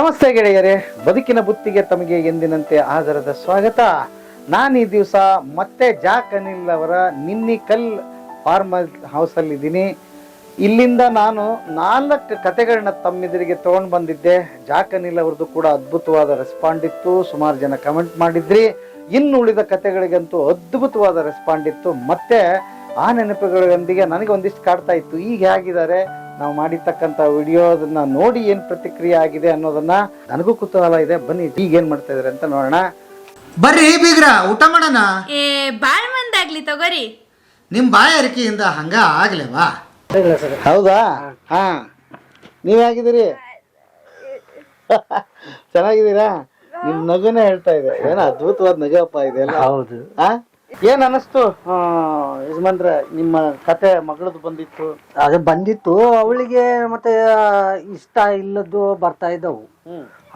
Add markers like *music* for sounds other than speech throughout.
ನಮಸ್ತೆ ಗೆಳೆಯರೇ, ಬದುಕಿನ ಬುತ್ತಿಗೆ ತಮಗೆ ಎಂದಿನಂತೆ ಆಧಾರದ ಸ್ವಾಗತ. ನಾನು ಈ ದಿವಸ ಮತ್ತೆ ಜಾಕ್ ಅನಿಲ್ ಅವರ ನಿನ್ನಿಕಲ್ ಫಾರ್ಮ್ ಹೌಸ್ ಅಲ್ಲಿ ಇದ್ದೀನಿ. ಇಲ್ಲಿಂದ ನಾನು ನಾಲ್ಕು ಕತೆಗಳನ್ನ ತಮ್ಮೆದುರಿಗೆ ತೊಗೊಂಡು ಬಂದಿದ್ದೆ. ಜಾಕ್ ಅನಿಲ್ ಅವ್ರದ್ದು ಕೂಡ ಅದ್ಭುತವಾದ ರೆಸ್ಪಾಂಡ್ ಇತ್ತು. ಸುಮಾರು ಜನ ಕಮೆಂಟ್ ಮಾಡಿದ್ರಿ. ಇನ್ನು ಉಳಿದ ಕತೆಗಳಿಗಂತೂ ಅದ್ಭುತವಾದ ರೆಸ್ಪಾಂಡ್ ಇತ್ತು. ಮತ್ತೆ ಆ ನೆನಪುಗಳೊಂದಿಗೆ ನನಗೆ ಒಂದಿಷ್ಟು ಕಾಡ್ತಾ ಇತ್ತು. ಈಗ ಹೇಗಿದ್ದಾರೆ? ನಾವು ಮಾಡಿರ್ತಕ್ಕಂಥ ವಿಡಿಯೋದನ್ನ ನೋಡಿ ಏನ್ ಪ್ರತಿಕ್ರಿಯೆ ಆಗಿದೆ ಅನ್ನೋದನ್ನ ನನಗೂ ಕುತೂಹಲ ಇದೆ. ಬನ್ನಿ ಈಗ ಏನ್ ಮಾಡ್ತಾ ಇದಾರೆ ಅಂತ ನೋಡೋಣ. ಬರ್ರಿ ಬೀಗ್ರ ಊಟ ಮಾಡೋಣ? ಏ ಬಾಳ್ ಮಂದಾಗ್ಲಿ ತಗೋರಿ. ನಿಮ್ಮ ಬಾಯಾರಿಕೆಯಿಂದ ಹಂಗ ಆಗ್ಲೇವಾ? ಹೌದಾ? ಹಾ. ನೀವ್ ಹೇಗಿದ್ದೀರಿ? *laughs* ಚೆನ್ನಾಗಿದ್ದೀರಾ? ನಿಮ್ ನಗುನೇ ಹೇಳ್ತಾ ಇದೆ. ಏನ ಅದ್ಭುತವಾದ ನಗಪ್ಪ ಇದೆಲ್ಲ. ಹೌದು. ಆ? ಏನ್ ಅನಿಸ್ತು? ಯಜಮಾನ್ರ ನಿಮ್ಮ ಕತೆ ಮಗಳದು ಬಂದಿತ್ತು? ಅದು ಬಂದಿತ್ತು. ಅವಳಿಗೆ ಮತ್ತೆ ಇಷ್ಟ ಇಲ್ಲದ್ದು ಬರ್ತಾ ಇದ್ದವು.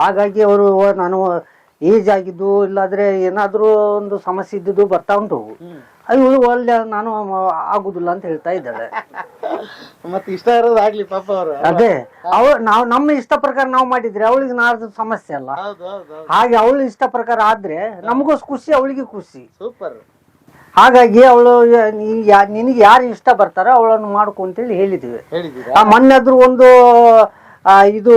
ಹಾಗಾಗಿ ಅವರು ನಾನು ಏಜ್ ಆಗಿದ್ದು ಇಲ್ಲಾದ್ರೆ ಏನಾದ್ರೂ ಒಂದು ಸಮಸ್ಯೆ ಇದ್ದಿದ್ದು ಬರ್ತಾ ಉಂಟು. ಇವಳು ಒಳ್ಳೆ ನಾನು ಆಗುದಿಲ್ಲ ಅಂತ ಹೇಳ್ತಾ ಇದ್ದಾಳೆ *laughs* ಮತ್ತೆ ಇಷ್ಟ ಇರೋದು ಆಗ್ಲಿ ಪಾಪ ಅವರು. ಅದೇ. ಅವ ನಾವು ನಮ್ಮ ಇಷ್ಟ ಪ್ರಕಾರ ನಾವು ಮಾಡಿದ್ರೆ ಅವಳಿಗೆ ನಾಡ್ದು ಸಮಸ್ಯೆ ಅಲ್ಲ. ಹಾಗೆ ಅವಳು ಇಷ್ಟ ಪ್ರಕಾರ ಆದ್ರೆ ನಮಗೂ ಖುಷಿ ಅವಳಿಗೆ ಖುಷಿ. ಸೂಪರ್ ಹಾಗಾಗಿ ಅವಳು ನಿನಗೆ ಯಾರು ಇಷ್ಟ ಬರ್ತಾರೋ ಅವಳನ್ನು ಮಾಡ್ಕೊ ಅಂತೇಳಿ ಹೇಳಿದ್ವಿ ಆ ಮೊನ್ನೆದ್ರು ಒಂದು ಇದು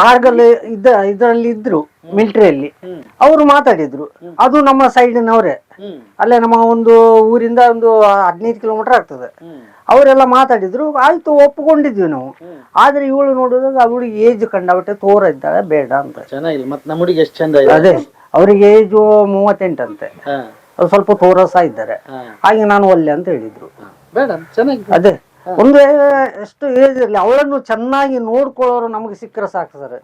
ಕಾರ್ಗಲ್ ಇದ್ದ ಇದರಲ್ಲಿ ಇದ್ರು ಮಿಲಿಟರಿಯಲ್ಲಿ. ಅವರು ಮಾತಾಡಿದ್ರು. ಅದು ನಮ್ಮ ಸೈಡಿನವರೇ. ಅಲ್ಲೇ ನಮ್ಮ ಒಂದು ಊರಿಂದ ಒಂದು ಹದಿನೈದು ಕಿಲೋಮೀಟರ್ ಆಗ್ತದೆ. ಅವರೆಲ್ಲ ಮಾತಾಡಿದ್ರು. ಆಯ್ತು ಒಪ್ಕೊಂಡಿದ್ವಿ ನಾವು. ಆದ್ರೆ ಇವಳು ನೋಡಿದಾಗ ಅವಳಿಗೆ ಏಜ್ ಕಂಡಬಿಟ್ಟೆ ತೋರ ಇದ್ದಾಳೆ ಬೇಡ ಅಂತ. ಚೆನ್ನಾಗಿಲ್ಲ. ಮತ್ತೆ ನಮ್ಮ ಹುಡುಗಿ ಎಷ್ಟು ಚಂದ ಅದೇ ಅವ್ರಿಗೆ ಏಜು ಮೂವತ್ತೆಂಟಂತೆ. ಅವ್ರು ಸ್ವಲ್ಪ ತೋರಸ ಇದ್ದಾರೆ. ಹಾಗೆ ನಾನು ಒಲ್ಲೆ ಅಂತ ಹೇಳಿದ್ರು. ಬೇಡ ಅದೇ. ಒಂದು ಎಷ್ಟು ಏಜ್ ಇರಲಿ ಅವಳನ್ನು ಚೆನ್ನಾಗಿ ನೋಡ್ಕೊಳ್ಳೋರು ನಮಗೆ ಸಿಕ್ಕರೆ ಸಾಕು ಸರ್.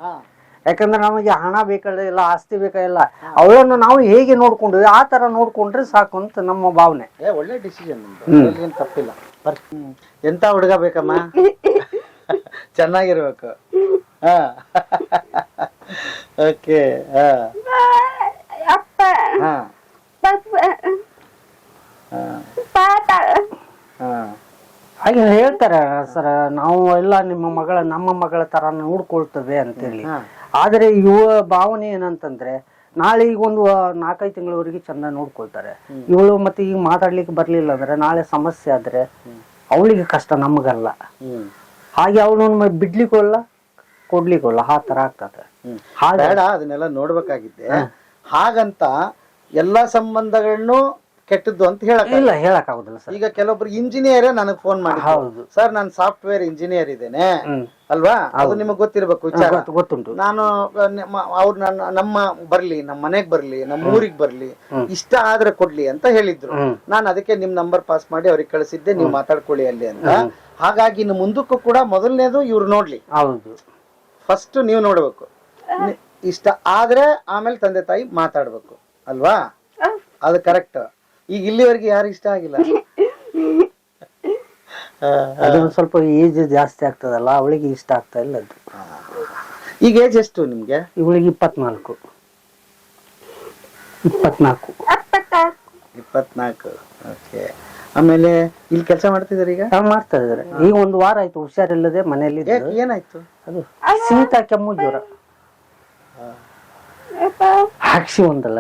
ಯಾಕಂದ್ರೆ ನಮಗೆ ಹಣ ಬೇಕಾಗಿಲ್ಲ ಆಸ್ತಿ ಬೇಕಾಗಿಲ್ಲ ಅವಳನ್ನು ನಾವು ಹೇಗೆ ನೋಡ್ಕೊಂಡ್ವಿ ಆ ತರ ನೋಡ್ಕೊಂಡ್ರೆ ಸಾಕು ಅಂತ ನಮ್ಮ ಭಾವನೆ. ಏ ಒಳ್ಳೆ ಡಿಸಿಷನ್ ಏನು ತಪ್ಪಿಲ್ಲ. ಎಂತ ಹುಡುಗ ಬೇಕಮ್ಮ? *laughs* ಚೆನ್ನಾಗಿರ್ಬೇಕು. ಹಾ. *laughs* ಓಕೆ ಹಾ. ಹಾಗೆ ಹೇಳ್ತಾರೆ ಸರ್ ನಾವು ಎಲ್ಲ ನಿಮ್ಮ ಮಗಳ ನಮ್ಮ ಮಗಳ ತರ ನೋಡ್ಕೊಳ್ತೇವೆ ಅಂತೇಳಿ. ಹೇಳಿ ಆದ್ರೆ ಇವ ಭಾವನೆ ಏನಂತಂದ್ರೆ ನಾಳೆ ಈಗ ಒಂದು ನಾಲ್ಕೈದು ತಿಂಗಳವರೆಗೆ ಚಂದ ನೋಡ್ಕೊಳ್ತಾರೆ. ಇವಳು ಮತ್ತೆ ಈಗ ಮಾತಾಡ್ಲಿಕ್ಕೆ ಬರ್ಲಿಲ್ಲ ಅಂದ್ರೆ ನಾಳೆ ಸಮಸ್ಯೆ ಆದ್ರೆ ಅವಳಿಗೆ ಕಷ್ಟ ನಮಗಲ್ಲ. ಹಾಗೆ ಅವಳು ಬಿಡ್ಲಿಕ್ಕೋಲ್ಲ ಕೊಡ್ಲಿಕ್ಕೋಲ್ಲ ಆ ತರ ಆಗ್ತದೆ. ಬೇಡ ಅದನ್ನೆಲ್ಲ ನೋಡ್ಬೇಕಾಗಿದ್ದೆ. ಹಾಗಂತ ಎಲ್ಲಾ ಸಂಬಂಧಗಳನ್ನು ಕೆಟ್ಟದ್ದು ಅಂತ ಹೇಳಕ್ ಇಲ್ಲ ಹೇಳಕ್ ಆಗುದಿಲ್ಲ ಸರ್. ಈಗ ಕೆಲವೊಬ್ರು ಇಂಜಿನಿಯರ್ ನನಗೆ ಫೋನ್ ಮಾಡಿ ಹೌದು. ಸರ್ ನಾನು ಸಾಫ್ಟ್ವೇರ್ ಇಂಜಿನಿಯರ್ ಇದ್ದೇನೆ. ಅಲ್ವಾ? ಅದು ನಿಮಗೆ ಗೊತ್ತಿರ್ಬೇಕು ವಿಚಾರ ಗೊತ್ತು- ಗೊತ್ತುಂಟು. ನಾನು ಅವ್ರು ನನ್ನ ನಮ್ಮ ಬರ್ಲಿ ನಮ್ಮ ಮನೆಗ್ ಬರ್ಲಿ ನಮ್ಮ ಊರಿಗೆ ಬರ್ಲಿ ಇಷ್ಟ ಆದ್ರೆ ಕೊಡ್ಲಿ ಅಂತ ಹೇಳಿದ್ರು. ನಾನು ಅದಕ್ಕೆ ನಿಮ್ ನಂಬರ್ ಪಾಸ್ ಮಾಡಿ ಅವ್ರಿಗೆ ಕಳಿಸಿದ್ದೆ ನೀವು ಮಾತಾಡ್ಕೊಳ್ಳಿ ಅಲ್ಲಿ ಅಂತ. ಹಾಗಾಗಿ ಇನ್ನು ಮುಂದಕ್ಕೂ ಕೂಡ ಮೊದಲನೇದು ಇವ್ರು ನೋಡ್ಲಿ. ಹೌದು. ಫಸ್ಟ್ ನೀವು ನೋಡ್ಬೇಕು. ಇಷ್ಟ ಆದ್ರೆ ಆಮೇಲೆ ತಂದೆ ತಾಯಿ ಮಾತಾಡ್ಬೇಕು. ಅಲ್ವಾ? ಅದು ಕರೆಕ್ಟ್ ಈಗ ಇಲ್ಲಿವರೆಗೆ ಯಾರು ಇಷ್ಟ ಆಗಿಲ್ಲ? *laughs* ಅದೊಂದು ಸ್ವಲ್ಪ ಏಜ್ ಜಾಸ್ತಿ ಆಗ್ತದಲ್ಲ ಅವಳಿಗೆ ಇಷ್ಟ ಆಗ್ತಾ ಇಲ್ಲ ಅದು. ಈಗ ಏಜ್ ಎಷ್ಟು ನಿಮ್ಗೆ? ಇವಳಿಗೆ ಇಪ್ಪತ್ನಾಲ್ಕು. ಇಪ್ಪತ್ನಾಲ್ಕು. ಇಪ್ಪತ್ನಾಲ್ಕು. ಓಕೆ ಆಮೇಲೆ ಇಲ್ಲಿ ಕೆಲಸ ಮಾಡ್ತಿದ್ದಾರೆ ಈಗ? ಮಾಡ್ತಾ ಇದಾರೆ. ಈಗ ಒಂದು ವಾರ ಆಯ್ತು ಹುಷಾರಿಲ್ಲದೆ ಮನೆಯಲ್ಲಿ ಯಾಕೆ ಏನಾಯ್ತು? ಅದು ಶೀತ ಕೆಮ್ಮು ಜ್ವರ. ಹಾಕ್ಸಿ ಒಂದಲ್ಲ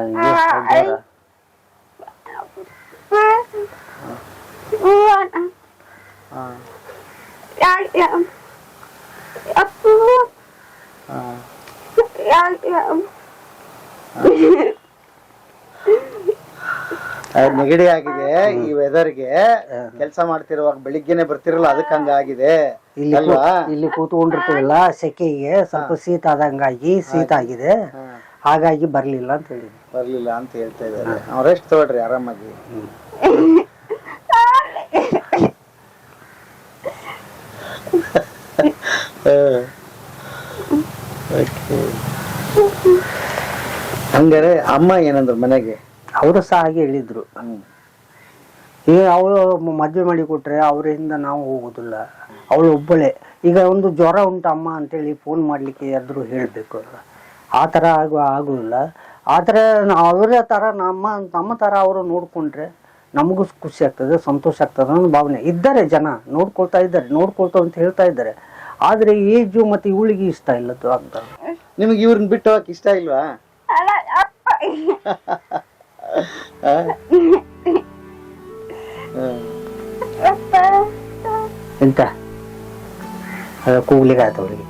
ಆ, ನೆಗಡಿ ಆಗಿದೆ ಈ ವೆದರ್ಗೆ ಕೆಲಸ ಮಾಡ್ತಿರುವಾಗ ಬೆಳಿಗ್ಗೆನೆ ಬರ್ತಿರಲ್ಲ ಅದಕ್ಕೆ ಹಂಗಾಗಿದೆ. ಇಲ್ಲಿ ಅಲ್ವಾ? ಇಲ್ಲಿ ಕೂತ್ಕೊಂಡಿರ್ತೀವಲ್ಲ ಸೆಕೆಗೆ ಸ್ವಲ್ಪ ಶೀತ ಆದಂಗಾಗಿ ಶೀತ ಆಗಿದೆ. ಹಾಗಾಗಿ ಬರಲಿಲ್ಲ ಅಂತ ಹೇಳಿದ್ರು. ಬರಲಿಲ್ಲ ಅಂತ ಹೇಳ್ತಾ ಇದ್ದಾರೆ. ಅವ್ರು ರೆಸ್ಟ್ ತಗೊಳ್ರಿ ಆರಾಮಾಗಿ. ಹಂಗಾರೆ ಅಮ್ಮ ಏನಂದ್ರು ಮನೆಗೆ? ಅವರು ಸಹ ಹಾಗೆ ಹೇಳಿದ್ರು. ಈಗ ಅವಳು ಮದುವೆ ಮಾಡಿ ಕೊಟ್ರೆ ಅವರಿಂದ ನಾವು ಹೋಗುದಿಲ್ಲ. ಅವಳು ಒಬ್ಬಳೆ. ಈಗ ಒಂದು ಜ್ವರ ಉಂಟು ಅಮ್ಮ ಅಂತೇಳಿ ಫೋನ್ ಮಾಡ್ಲಿಕ್ಕೆ ಆದ್ರೂ ಹೇಳ್ಬೇಕು ಆ ಥರ ಆಗು ಆಗೋಲ್ಲ ಆ ಥರ ಅವರ ಥರ ನಮ್ಮ ನಮ್ಮ ಥರ ಅವರು ನೋಡಿಕೊಂಡ್ರೆ ನಮಗೂ ಖುಷಿ ಆಗ್ತದೆ ಸಂತೋಷ ಆಗ್ತದೆ ಅನ್ನೋ ಭಾವನೆ. ಇದ್ದಾರೆ ಜನ ನೋಡ್ಕೊಳ್ತಾ ಇದ್ದಾರೆ ನೋಡ್ಕೊಳ್ತಾ ಅಂತ ಹೇಳ್ತಾ ಇದ್ದಾರೆ. ಆದರೆ ಏಜು ಮತ್ತು ಇವಳಿಗೆ ಇಷ್ಟ ಇಲ್ಲದ್ದು ಅಂತ. ನಿಮಗೆ ಇವ್ರನ್ನ ಬಿಟ್ಟು ಹೋಗಕ್ಕೆ ಇಷ್ಟ ಇಲ್ವಾ? ಅಲ್ಲ ಅಪ್ಪ. ಅಪ್ಪ. ಎಂತ? ಅದು ಕೂಗ್ಲಿಕ್ಕೆ ಆಯ್ತು ಅವಳಿಗೆ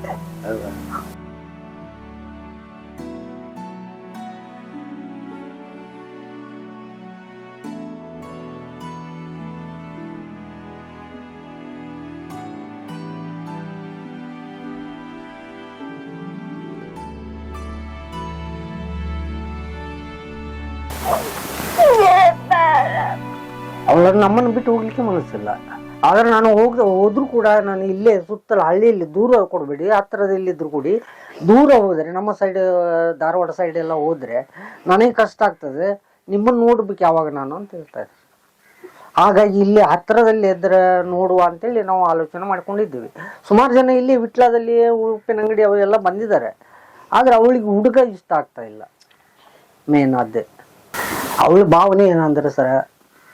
ನಮ್ಮನ್ನು ಬಿಟ್ಟು ಹೋಗ್ಲಿಕ್ಕೆ ಮನಸ್ಸಿಲ್ಲ. ಆದರೆ ನಾನು ಹೋಗ್ ಹೋದ್ರೂ ಕೂಡ ನಾನು ಇಲ್ಲೇ ಸುತ್ತಲ ಹಳ್ಳಿಯಲ್ಲಿ ದೂರ ಕೊಡಬೇಡಿ ಹತ್ತಿರದಲ್ಲಿದ್ರು ಕೂಡಿ ದೂರ ಹೋದರೆ, ನಮ್ಮ ಸೈಡ್ ಧಾರವಾಡ ಸೈಡ್ ಎಲ್ಲ ಹೋದ್ರೆ ನನಗೆ ಕಷ್ಟ ಆಗ್ತದೆ. ನಿಮ್ಮನ್ನು ನೋಡ್ಬೇಕು ಯಾವಾಗ ನಾನು ಅಂತ ಹೇಳ್ತಾರೆ. ಹಾಗಾಗಿ ಇಲ್ಲಿ ಹತ್ತಿರದಲ್ಲಿ ಇದ್ರೆ ನೋಡುವ ಅಂತೇಳಿ ನಾವು ಆಲೋಚನೆ ಮಾಡ್ಕೊಂಡಿದ್ದೀವಿ. ಸುಮಾರು ಜನ ಇಲ್ಲಿ ವಿಟ್ಲದಲ್ಲಿ ಉಪ್ಪಿನ ಅಂಗಡಿ ಅವೆಲ್ಲ ಬಂದಿದ್ದಾರೆ. ಆದ್ರೆ ಅವಳಿಗೆ ಹುಡುಗ ಇಷ್ಟ ಆಗ್ತಾ ಇಲ್ಲ. ಮೇನ್ ಅದೇ. ಅವಳ ಭಾವನೆ ಏನಂದ್ರೆ ಸರ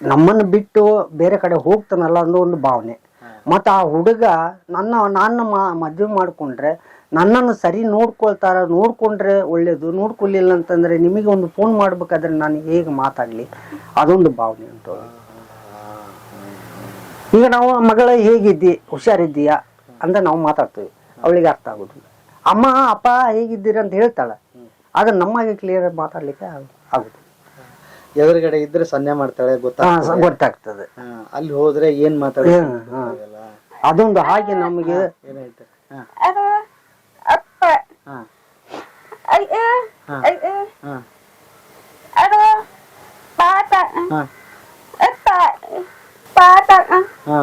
ನಮ್ಮನ್ನು ಬಿಟ್ಟು ಬೇರೆ ಕಡೆ ಹೋಗ್ತಾನಲ್ಲ ಅನ್ನೋ ಒಂದು ಭಾವನೆ. ಮತ್ತು ಆ ಹುಡುಗ ನನ್ನ ನಾನು ಮಾ- ಮದುವೆ ಮಾಡಿಕೊಂಡ್ರೆ ನನ್ನನ್ನು ಸರಿ ನೋಡ್ಕೊಳ್ತಾರ ನೋಡ್ಕೊಂಡ್ರೆ ಒಳ್ಳೆಯದು ನೋಡ್ಕೊಳ್ಳಿಲ್ಲ ಅಂತಂದರೆ ನಿಮಗೆ ಒಂದು ಫೋನ್ ಮಾಡ್ಬೇಕಾದ್ರೆ ನಾನು ಹೇಗೆ ಮಾತಾಡಲಿ? ಅದೊಂದು ಭಾವನೆ ಉಂಟು. ಈಗ ನಾವು ಮಗಳ ಹೇಗಿದ್ದಿ ಹುಷಾರಿದ್ದೀಯಾ ಅಂತ ನಾವು ಮಾತಾಡ್ತೀವಿ. ಅವಳಿಗೆ ಅರ್ಥ ಆಗೋದು ಅಮ್ಮ ಅಪ್ಪ ಹೇಗಿದ್ದೀರಿ ಅಂತ ಹೇಳ್ತಾಳೆ. ಆದ್ರೆ ನಮಗೆ ಕ್ಲಿಯರ್ ಮಾತಾಡ್ಲಿಕ್ಕೆ ಆಗೋದು ಆಗುದಿಲ್ಲ. ಎದುರುಗಡೆ ಇದ್ರೆ ಸನ್ನೆ ಮಾಡ್ತಾಳೆ ಹಾ, ಗೊತ್ತಾ ಸ- ಗೊತ್ತಾಗ್ತದೆ. ಅಲ್ಲಿ ಹೋದ್ರೆ ಏನ್ ಮಾತಾಡ್ತಾರೆ ಹಾ. ಅದೊಂದು ಹಾಗೆ ನಮಗೆ ಏನಾಯ್ತು ಹಾ. ಅದು ಅಪ್ಪ. ಹಾ. ಅಯ್ಯ ಹಾ. ಹಾ. ಹಾ. ಹಾ.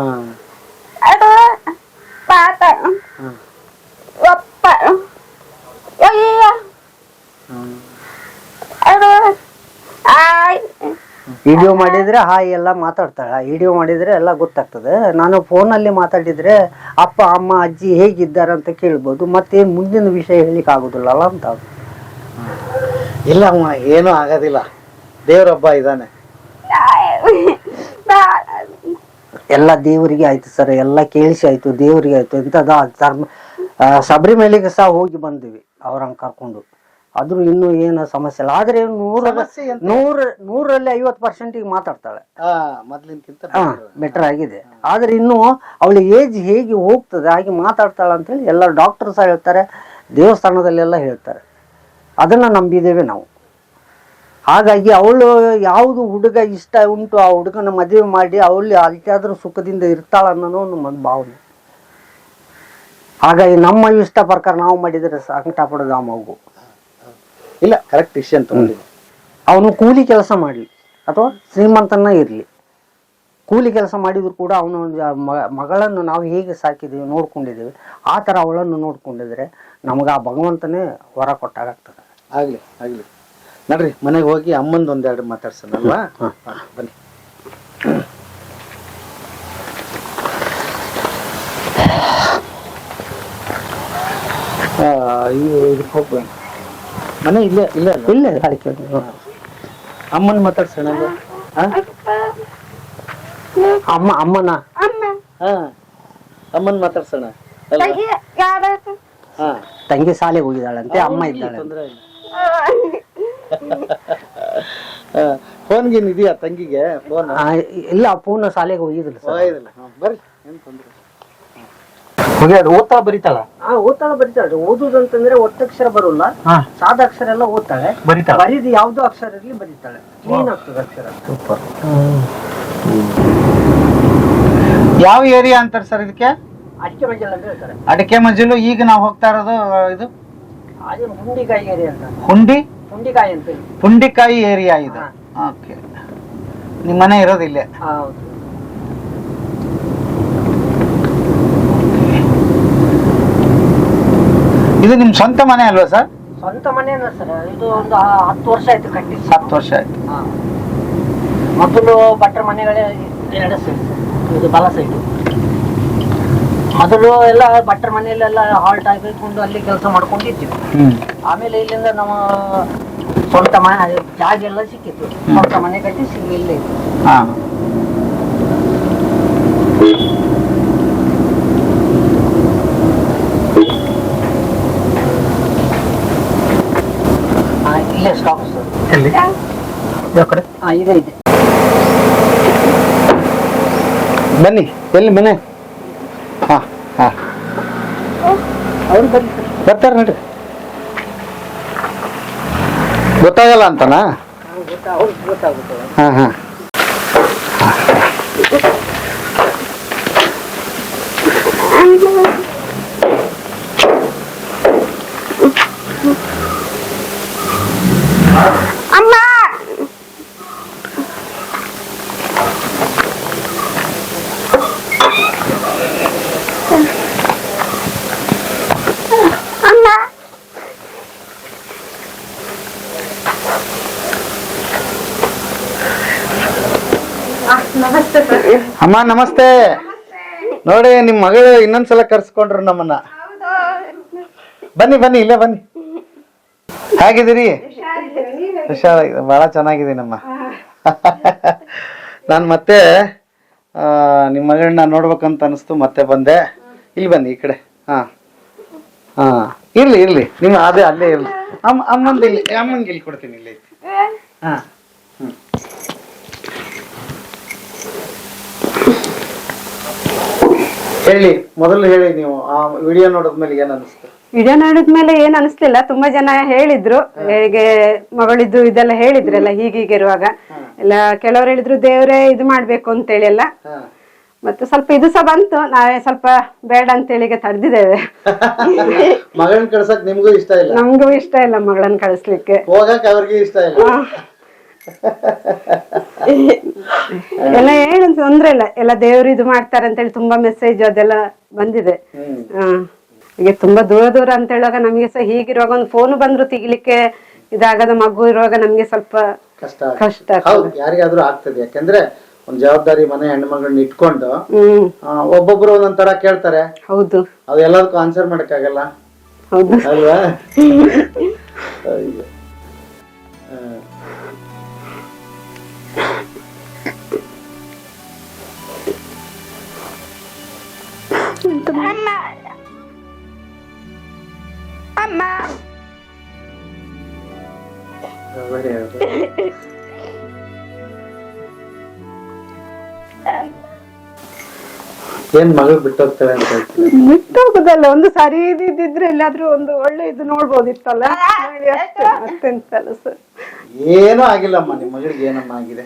ಹಾ. ಒಪ್ಪ. ಅಯ್ಯ. ಆಯ್ ವಿಡಿಯೋ ಮಾಡಿದ್ರೆ ಹಾಯ್ ಎಲ್ಲ ಮಾತಾಡ್ತಾಳೆ. ವಿಡಿಯೋ ಮಾಡಿದ್ರೆ ಎಲ್ಲ ಗೊತ್ತಾಗ್ತದೆ. ನಾನು ಫೋನಲ್ಲಿ ಮಾತಾಡಿದ್ರೆ ಅಪ್ಪ ಅಮ್ಮ ಅಜ್ಜಿ ಹೇಗಿದ್ದಾರೆ ಅಂತ ಕೇಳ್ಬೋದು. ಮತ್ತೆ ಮುಂದಿನ ವಿಷಯ ಹೇಳಿಕ್ ಆಗುದಿಲ್ಲಲ್ಲ ಅಂತ. ಇಲ್ಲ ಅಮ್ಮ ಏನೂ ಆಗೋದಿಲ್ಲ. ದೇವರೊಬ್ಬ ಇದ್ದಾನೆ. ಎಲ್ಲ ದೇವರಿಗೆ ಆಯ್ತು ಸರ್. ಎಲ್ಲ ಕೇಳಿಸಿ ಆಯ್ತು ದೇವರಿಗೆ ಆಯ್ತು. ಎಂತದ ಧರ್ಮ ಶಬರಿಮಲೆಗೆ ಸಹ ಹೋಗಿ ಬಂದಿವಿ. ಅವ್ರನ್ನ ಕರ್ಕೊಂಡು. ಆದ್ರೂ ಇನ್ನೂ ಏನು ಸಮಸ್ಯೆ ಇಲ್ಲ. ಆದ್ರೆ ನೂರ? ನೂರ ನೂರಲ್ಲಿ ಐವತ್ತು ಪರ್ಸೆಂಟಿಗೆ ಮಾತಾಡ್ತಾಳೆ. ಹಾ ಬೆಟರ್. ಆಗಿದೆ. ಆದ್ರೆ ಇನ್ನು ಅವಳ ಏಜ್ ಹೇಗೆ ಹೋಗ್ತದೆ ಹಾಗೆ ಮಾತಾಡ್ತಾಳೆ ಅಂತೇಳಿ ಎಲ್ಲ ಡಾಕ್ಟರ್ ಸಹ ಹೇಳ್ತಾರೆ ದೇವಸ್ಥಾನದಲ್ಲೆಲ್ಲ ಹೇಳ್ತಾರೆ. ಅದನ್ನ ನಂಬಿದ್ದೇವೆ ನಾವು. ಹಾಗಾಗಿ ಅವಳು ಯಾವುದು ಹುಡುಗ ಇಷ್ಟ ಉಂಟು ಆ ಹುಡುಗನ ಮದುವೆ ಮಾಡಿ ಅವಳು ಅದಕ್ಕಾದ್ರೂ ಸುಖದಿಂದ ಇರ್ತಾಳ ಅನ್ನೋ ಒಂದು ಒಂದು ಭಾವನೆ. ಹಾಗಾಗಿ ನಮ್ಮ ಇಷ್ಟ ಪ್ರಕಾರ ನಾವು ಮಾಡಿದರೆ ಸಂಕಟ ಪಡೋದು ಆ ಮಗು ಇಲ್ಲ ಕರೆಕ್ಟ್ ಡಿಸಿಷನ್ ತಗೊಂಡಿದ್ದೆ. ಅವನು ಕೂಲಿ ಕೆಲಸ ಮಾಡಲಿ ಅಥವಾ ಶ್ರೀಮಂತನ ಇರಲಿ. ಕೂಲಿ ಕೆಲಸ ಮಾಡಿದ್ರು ಕೂಡ ಅವನು ಮಗಳನ್ನು ನಾವು ಹೇಗೆ ಸಾಕಿದ್ದೀವಿ ನೋಡ್ಕೊಂಡಿದ್ದೀವಿ ಆ ಥರ ಅವಳನ್ನು ನೋಡ್ಕೊಂಡಿದ್ರೆ ನಮಗೆ ಆ ಭಗವಂತನೇ ಹೊರ ಕೊಟ್ಟಾಗ್ತದೆ ಆಗಲಿ ಆಗಲಿ. ನಡ್ರಿ ಮನೆಗೆ ಹೋಗಿ ಅಮ್ಮಂದು ಒಂದೆರಡು ಮಾತಾಡ್ಸೋಣಲ್ವಾ. ಹಾ, ಬನ್ನಿ. ಇದಕ್ಕೆ ಹೋಗ್ಬೇಕು ಮನೆ ಇಲ್ಲೇ ಇಲ್ಲೇ ಅಲ್ಲ ಇಲ್ಲೇ ಗಾಳಿಕೆ ಅಮ್ಮನ್ ಮಾತಾಡ್ಸೋಣ ಅಲ್ವಾ? ಹಾ ಅಮ್ಮ ಅಮ್ಮನ ಅಮ್ಮ ಹಾ ಅಮ್ಮನ್ ಮಾತಾಡ್ಸೋಣ ಅಲ್ವಾ? ಅಯ್ಯ ಯಾರು ಹಾ ತಂಗಿ ಶಾಲೆಗೆ ಹೋಗಿದ್ದಾಳಂತೆ ಅಮ್ಮ ಇದ್ದಾಳೆ ತೊಂದ್ರೆ ಇಲ್ಲ ಫೋನ್ ಗೀನ್ ಇದೆಯಾ ತಂಗಿಗೆ ಫೋನ್ ಆ, ಇಲ್ಲ ಪೂರ್ಣ ಶಾಲೆಗೆ ಹೋಗಿದ್ರು ಸರ್ ಹೋಗಿದಿಲ್ಲ ಬರ್ರಿ ಏನ್ ತೊಂದ್ರೆ ಓದ್ತಾ ಬರೀತಾಳ? ಆ ಓದ್ತಾಳ ಬರೀತಾಳೆ. ಓದುದಂತಂದ್ರೆ ಒತ್ತಕ್ಷರ ಬರೋಲ್ಲ. ಹಾ. ಸಾದ ಅಕ್ಷರ ಎಲ್ಲ ಓದ್ತಾಳೆ. ಬರೀತಾಳ? ಬರೀದು ಯಾವ್ದು ಅಕ್ಷರ ಇರ್ಲಿ ಬರೀತಾಳೆ. ಕ್ಲೀನ್ ಆಗ್ತದೆ ಅಕ್ಷರ. ಸೂಪರ್. ಯಾವ ಏರಿಯಾ ಅಂತಾರೆ ಸರ್ ಇದಕ್ಕೆ? ಅಡಿಕೆ ಮಂಜಲ್ ಅಂತ ಹೇಳ್ತಾರೆ. ಅಡಿಕೆ ಮಜಲು ಈಗ ನಾವು ಹೋಗ್ತಾ ಇರೋದು ಇದು? ಅದೇ ಹುಂಡಿಕಾಯಿ ಏರಿಯಾ ಅಂತ. ಹುಂಡಿ? ಹುಂಡಿಕಾಯಿ ಅಂತ ಹೇಳಿ. ಪುಂಡಿಕಾಯಿ ಏರಿಯಾ ಇದು. ಓಕೆ ನಿಮ್ಮ ಮನೆ ಇರೋದು ಇಲ್ಲೇ ಹೌದು. ಇದು ನಿಮ್ ಸ್ವಂತ ಮನೆ ಅಲ್ವಾ ಸರ್? ಸ್ವಂತ ಮನೆನ ಸರ್ ಇದು ಒಂದು ಹ- ಹತ್ತು ವರ್ಷ ಆಯ್ತು ಕಟ್ಟಿ ಹತ್ತು ವರ್ಷ ಆಯ್ತು. ಹಾ. ಮೊದಲು ಭಟ್ರ ಮನೆಗಳೇ ಎರಡು ಸೈಡ್ ಇದು ಬಲ ಸೈಡ್ ಮೊದಲು ಎಲ್ಲ ಭಟ್ರ ಮನೆಯಲ್ಲೆಲ್ಲ ಹಾಲ್ಟ್ ಆಗಿಕೊಂಡು ಅಲ್ಲಿ ಕೆಲಸ ಮಾಡ್ಕೊಂಡಿದ್ದೀವಿ ಹ್ಮ್. ಆಮೇಲೆ ಇಲ್ಲಿಂದ ನಮ್ಮ ಸ್ವಂತ ಮನೆ ಜಾಗ ಎಲ್ಲ ಸಿಕ್ಕಿತ್ತು. ಸ್ವಂತ ಮನೆ ಕಟ್ಟಿ ಸಿಗ್ಲಿಲ್ಲ ಹಾ. ಇಲ್ಲೇ ಸ್ಟಾಪ್ ಎಲ್ಲಿ ಯಾವ ಕಡೆ ಹಾ ಇದೆ ಇದೆ ಬನ್ನಿ ಎಲ್ಲಿ ಮನೆ ಹಾ ಹಾ ಅವ್ರು ಬನ್ನಿ ಬರ್ತಾರೆ ನೋಡ್ರಿ ಗೊತ್ತಾಗಲ್ಲ ಅಂತನಾ? ಅವ್ರಿಗೆ ಗೊತ್ತಾಗುತ್ತೆ ಹಾ ಹಾ ಅಮ್ಮ ಅಮ್ಮ ನಮಸ್ತೆ ಸರ್ ಅಮ್ಮ, ನಮಸ್ತೆ. ನೋಡಿ ನಿಮ್ಮ ಮಗಳು ಇನ್ನೊಂದ್ಸಲ ಕರ್ಸ್ಕೊಂಡ್ರು ನಮ್ಮನ್ನ. ಬನ್ನಿ ಬನ್ನಿ, ಇಲ್ಲೇ ಬನ್ನಿ. ಹೇಗಿದ್ದೀರಿ? ಹುಷಾರಾಗಿದೆ ಬಹಳ ಚೆನ್ನಾಗಿದ್ದೀನಮ್ಮ ನಾನು ಮತ್ತೆ ನಿಮ್ಮ ಮಗಳನ್ನ ನೋಡ್ಬೇಕಂತ ಅನಿಸ್ತು, ಮತ್ತೆ ಬಂದೆ. ಇಲ್ಲಿ ಬನ್ನಿ, ಈ ಕಡೆ. ಹಾಂ. ಹಾ. ಇರ್ಲಿ ಇರ್ಲಿ. ನಿಮ್ಮ ಅದೇ ಅಲ್ಲೇ ಇರಲಿ. ಅಮ್ಮ ಅಮ್ಮಂದು ಇಲ್ಲಿ ಅಮ್ಮಂಗೆ ಇಲ್ಲಿ ಕೊಡ್ತೀನಿ, ಇಲ್ಲಿ ಹಾಂ. ಹ್ಮ್. ಹೇಳಿ ಮೊದಲು ಹೇಳಿ ನೀವು ಆ ವಿಡಿಯೋ ನೋಡಿದ್ಮೇಲೆ ಏನ್ ಅನಿಸ್ತು? ವಿಡಿಯೋ ನೋಡಿದ್ಮೇಲೆ ಏನ್ ಅನಿಸ್ಲಿಲ್ಲ ತುಂಬಾ ಜನ ಹೇಳಿದ್ರು. ಹೇಗೆ ಮಗಳಿದ್ದು ಇದೆಲ್ಲ ಹೇಳಿದ್ರಲ್ಲ ಹೀಗಿರುವಾಗ ಎಲ್ಲ ಕೆಲವರು ಹೇಳಿದ್ರು ದೇವ್ರೇ ಇದು ಮಾಡ್ಬೇಕು ಅಂತೇಳಿ ಎಲ್ಲ ಮತ್ತೆ ಸ್ವಲ್ಪ ಇದು ಸಹ ಬಂತು ನಾವೇ ಸ್ವಲ್ಪ ಬೇಡ ಅಂತ ಹೇಳಿ ತಡೆದಿದ್ದೇವೆ. *laughs* ಮಗಳನ್ನ ಕಳ್ಸಕ್ ನಿಮ್ಗೂ ಇಷ್ಟ ಇಲ್ಲ? ನಮ್ಗೂ ಇಷ್ಟ ಇಲ್ಲ ಮಗಳನ್ನ ಕಳಿಸ್ಲಿಕ್ಕೆ. ಹೋಗಕ್ ಅವ್ರಿಗೆ ಇಷ್ಟ ಇಲ್ಲ. ಎಲ್ಲ ಏನು ತೊಂದ್ರೆ ಇಲ್ಲ. ಎಲ್ಲ ದೇವ್ರು ಇದು ಮಾಡ್ತಾರೆ ಅಂತೇಳಿ ತುಂಬಾ ಮೆಸೇಜ್ ಅದೆಲ್ಲ ಬಂದಿದೆ. ಈಗ ತುಂಬಾ ದೂರ ದೂರ ಅಂತ ಹೇಳುವಾಗ ನಮ್ಗೆ ಸಹ ಹೀಗಿರುವಾಗ ಒಂದು ಫೋನ್ ಬಂದ್ರು ತೆಗಿಲಿಕ್ಕೆ ಇದಾಗದ ಮಗು ಇರುವಾಗ ನಮ್ಗೆ ಸ್ವಲ್ಪ ಕಷ್ಟ ಕಷ್ಟ ಯಾರಿಗಾದ್ರೂ ಆಗ್ತದೆ. ಯಾಕಂದ್ರೆ ಒಂದ್ ಜವಾಬ್ದಾರಿ ಮನೆ ಹೆಣ್ಮಗಳನ್ನ ಇಟ್ಕೊಂಡು ಒಬ್ಬೊಬ್ರು ಒಂದೊಂದ್ ತರ ಕೇಳ್ತಾರೆ. ಹೌದು. ಅದೆಲ್ಲದಕ್ಕೂ ಆನ್ಸರ್ ಆನ್ಸರ್ ಮಾಡಕ್ಕಾಗಲ್ಲ? ಹೌದು. ಅಲ್ವಾ? *laughs* ಅಮ್ಮ. ಅಮ್ಮ. ಏನ್ ಮಗಳು ಬಿಟ್ಟೋಗ್ತಾರೆ ಅಂತ ಹೇಳ್ತೀನಿ ಬಿಟ್ಟು ಹೋಗುದಲ್ಲ ಒಂದು ಸರಿ ಇದ್ದಿದ್ರೆ ಎಲ್ಲಾದ್ರೂ ಒಂದು ಒಳ್ಳೆ ಇದು ನೋಡ್ಬೋದಿತ್ತಲ್ಲ? ನೋಡಿ ಅಷ್ಟೇ ಸರ್. ಏನೂ ಆಗಿಲ್ಲಮ್ಮ ನಿಮ್ಮ ಮಗಳಿಗೆ ಏನಮ್ಮ ಆಗಿದೆ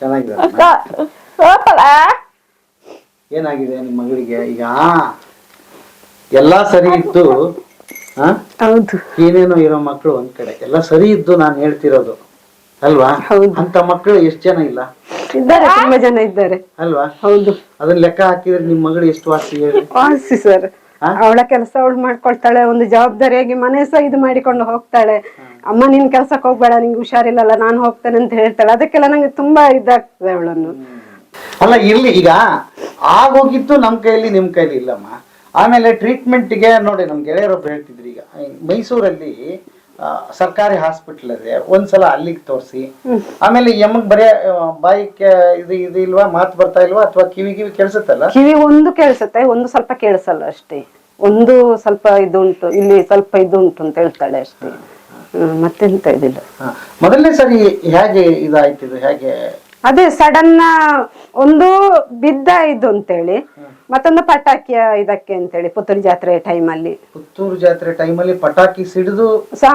ಚೆನ್ನಾಗಿದೆ ಏನಾಗಿದೆ ನಿಮ್ಮ ಮಗಳಿಗೆ? ಈಗ ಎಲ್ಲಾ ಸರಿ ಇದ್ದು ಏನೇನೋ ಇರೋ ಮಕ್ಕಳು ಒಂದ್ ಕಡೆ. ಎಲ್ಲ ಸರಿ ಇದ್ದು ನಾನು ಹೇಳ್ತಿರೋದು. ಅಲ್ವಾ? ಹೌದು. ಅಂತ ಮಕ್ಕಳು ಎಷ್ಟ್ ಜನ ಇಲ್ಲ? ಇದ್ದಾರೆ ತುಂಬಾ ಜನ ಇದ್ದಾರೆ. ಅಲ್ವಾ? ಹೌದು. ಅದನ್ನ ಲೆಕ್ಕ ಹಾಕಿದ್ರೆ ನಿಮ್ ಮಗಳು ಎಷ್ಟು ವಾಸಿ ಹೇಳಿ? ವಾಸಿ ಸರ್? ಅವಳ ಕೆಲಸ ಅವಳು ಮಾಡ್ಕೊಳ್ತಾಳೆ ಒಂದು ಜವಾಬ್ದಾರಿಯಾಗಿ ಮನೆ ಸಹ ಇದು ಮಾಡಿಕೊಂಡು ಹೋಗ್ತಾಳೆ. ಅಮ್ಮ ನಿನ್ ಕೆಲ್ಸಕ್ಕೆ ಹೋಗ್ಬೇಡ ನಿಂಗೆ ಹುಷಾರಿಲ್ಲಲ್ಲ ನಾನು ಹೋಗ್ತೇನೆ ಅಂತ ಹೇಳ್ತಾಳೆ. ಅದಕ್ಕೆಲ್ಲ ನಂಗೆ ತುಂಬಾ ಇದಾಗ್ತದೆ ಅವಳನ್ನು. ಅಲ್ಲ ಇರ್ಲಿ ಈಗ ಆಗೋಗಿತ್ತು ನಮ್ ಕೈಲಿ ನಿಮ್ ಕೈಲಿ ಇಲ್ಲಮ್ಮ. ಆಮೇಲೆ ಟ್ರೀಟ್ಮೆಂಟ್ಗೆ ನೋಡಿ ನಮ್ ಗೆಳೆಯರೊಬ್ರು ಹೇಳ್ತಿದ್ರು ಈಗ. ಮೈಸೂರಲ್ಲಿ ಸರ್ಕಾರಿ ಹಾಸ್ಪಿಟಲ್ ಇದೆ ಒಂದ್ಸಲ ಅಲ್ಲಿಗೆ ತೋರಿಸಿ. ಆಮೇಲೆ ಯಮಗ್ ಬರೇ ಬಾಯಿಗೆ ಇದು ಇದು ಇಲ್ವಾ ಮಾತು ಬರ್ತಾ ಇಲ್ವಾ ಅಥವಾ ಕಿವಿ ಕಿವಿ ಕೇಳಿಸುತ್ತಲ್ಲ? ಕಿವಿ ಒಂದು ಕೇಳಿಸುತ್ತೆ ಒಂದು ಸ್ವಲ್ಪ ಕೇಳಿಸಲ್ಲ ಅಷ್ಟೇ. ಒಂದು ಸ್ವಲ್ಪ ಇದು ಉಂಟು ಇಲ್ಲಿ ಸ್ವಲ್ಪ ಇದು ಉಂಟು ಅಂತ ಹೇಳ್ತಾಳೆ ಅಷ್ಟೇ. ಮತ್ತೆಂತ ಇದಿಲ್ಲ. ಮೊದಲನೇ ಸರಿ ಹೇಗೆ ಇದು ಹೇಗೆ? ಅದೇ ಸಡನ್ ಒಂದು ಬಿದ್ದ ಇದು ಅಂತೇಳಿ ಮತ್ತೊಂದು ಪಟಾಕಿಯ ಇದಕ್ಕೆ ಅಂತೇಳಿ ಪುತ್ತೂರು ಜಾತ್ರೆ ಟೈಮಲ್ಲಿ. ಪುತ್ತೂರು ಜಾತ್ರೆ ಟೈಮಲ್ಲಿ ಪಟಾಕಿ ಸಿಡಿದು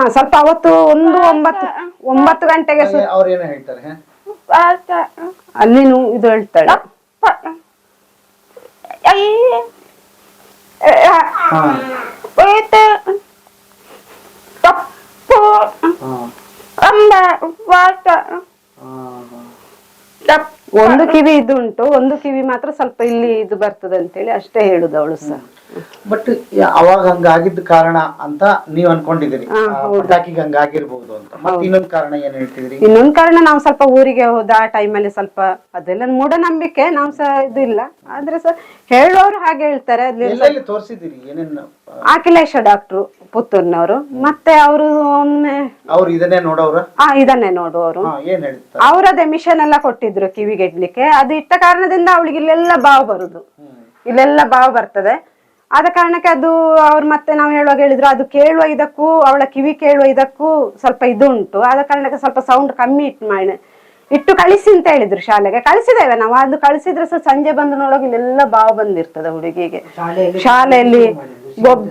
ಸ್ವಲ್ಪ ಅವತ್ತು ಒಂದು ಒಂಬತ್ತು ಒಂಬತ್ತು ಗಂಟೆಗೆ ಸು- ಅವ್ರೇನೋ ಹೇಳ್ತಾರೆ ಅಲ್ಲಿನೂ ಅಲ್ಲಿ ಇದು ಹೇಳ್ತಾಳೆ? ತಪ್ಪು. ಹಾ. ಅಮ್ಮ ಒಂದು ಕಿವಿ ಇದು ಉಂಟು ಒಂದು ಕಿವಿ ಮಾತ್ರ ಸ್ವಲ್ಪ ಇಲ್ಲಿ ಇದು ಬರ್ತದೆ ಅಂತೇಳಿ ಅಷ್ಟೇ ಹೇಳುದು ಅವಳು ಸಹ. ಬಟ್ ಅವಾಗ ಹಂಗಾಗಿದ್ದ ಕಾರಣ ಅಂತ ನೀವ್ ಅನ್ಕೊಂಡಿದ್ದೀರಿ. ಆ ಪಟಾಕಿಗೆ ಹಂಗಾಗಿರ್ಬಹುದು ಅಂತ. ಮತ್ತೆ ಇನ್ನೊಂದ್ ಕಾರಣ ಏನ್ ಹೇಳ್ತಿದ್ರಿ ಇನ್ನೊಂದ್ ಕಾರಣ ನಾವು ಸ್ವಲ್ಪ ಊರಿಗೆ ಹೋದ ಆ ಟೈಮಲ್ಲಿ ಸ್ವಲ್ಪ ಅದೆಲ್ಲ ಮೂಢನಂಬಿಕೆ ನಾವ್ ಸಹ ಇದು ಇಲ್ಲ. ಆದ್ರೆ ಸರ್ ಹೇಳೋರು ಹಾಗೆ ಹೇಳ್ತಾರೆ. ಎಲ್ಲೆಲ್ಲಿ ತೋರಿಸಿದಿರಿ ಏನೇನು ಅಖಿಲೇಶ ಡಾಕ್ಟ್ರು ಪುತ್ತೂರ್ನವರು. ಮತ್ತೆ ಅವರು ಒಮ್ಮೆ ಅವ್ರು ಇದನ್ನೇ ನೋಡವ್ರ ಆ ಇದನ್ನೇ ನೋಡುವವರು. ಹಾ ಏನ್ ಹೇಳ್ತಾರೆ? ಅವರದೇ ಮಿಷನ್ ಎಲ್ಲ ಕೊಟ್ಟಿದ್ರು ಕಿವಿಗೆ ಇಡ್ಲಿಕ್ಕೆ ಅದು ಇಟ್ಟ ಕಾರಣದಿಂದ ಅವಳಿಗೆ ಇಲ್ಲೆಲ್ಲ ಬಾವು ಬರುದು. ಇಲ್ಲೆಲ್ಲ ಬಾವು ಬರ್ತದೆ. ಆದ ಕಾರಣಕ್ಕೆ ಅದು ಅವ್ರು ಮತ್ತೆ ನಾವು ಹೇಳುವಾಗ ಹೇಳಿದ್ರು ಅದು ಕೇಳುವ ಇದಕ್ಕೂ ಅವಳ ಕಿವಿ ಕೇಳುವ ಇದಕ್ಕೂ ಸ್ವಲ್ಪ ಇದು ಉಂಟು ಆದ ಕಾರಣಕ್ಕೆ ಸ್ವಲ್ಪ ಸೌಂಡ್ ಕಮ್ಮಿ ಇಟ್ಟು ಮಾಡಿ ಇಟ್ಟು ಕಳಿಸಿ ಅಂತ ಹೇಳಿದ್ರು ಶಾಲೆಗೆ. ಕಳಿಸಿದೇವೆ ನಾವು. ಅದು ಕಳಿಸಿದ್ರೆ ಸಹ ಸಂಜೆ ಬಂದು ನೋಡೋಕೆ ಇಲ್ಲೆಲ್ಲ ಬಾವು ಬಂದಿರ್ತದೆ ಹುಡುಗಿಗೆ. ಶಾಲೆಯಲ್ಲಿ ಗೊಬ್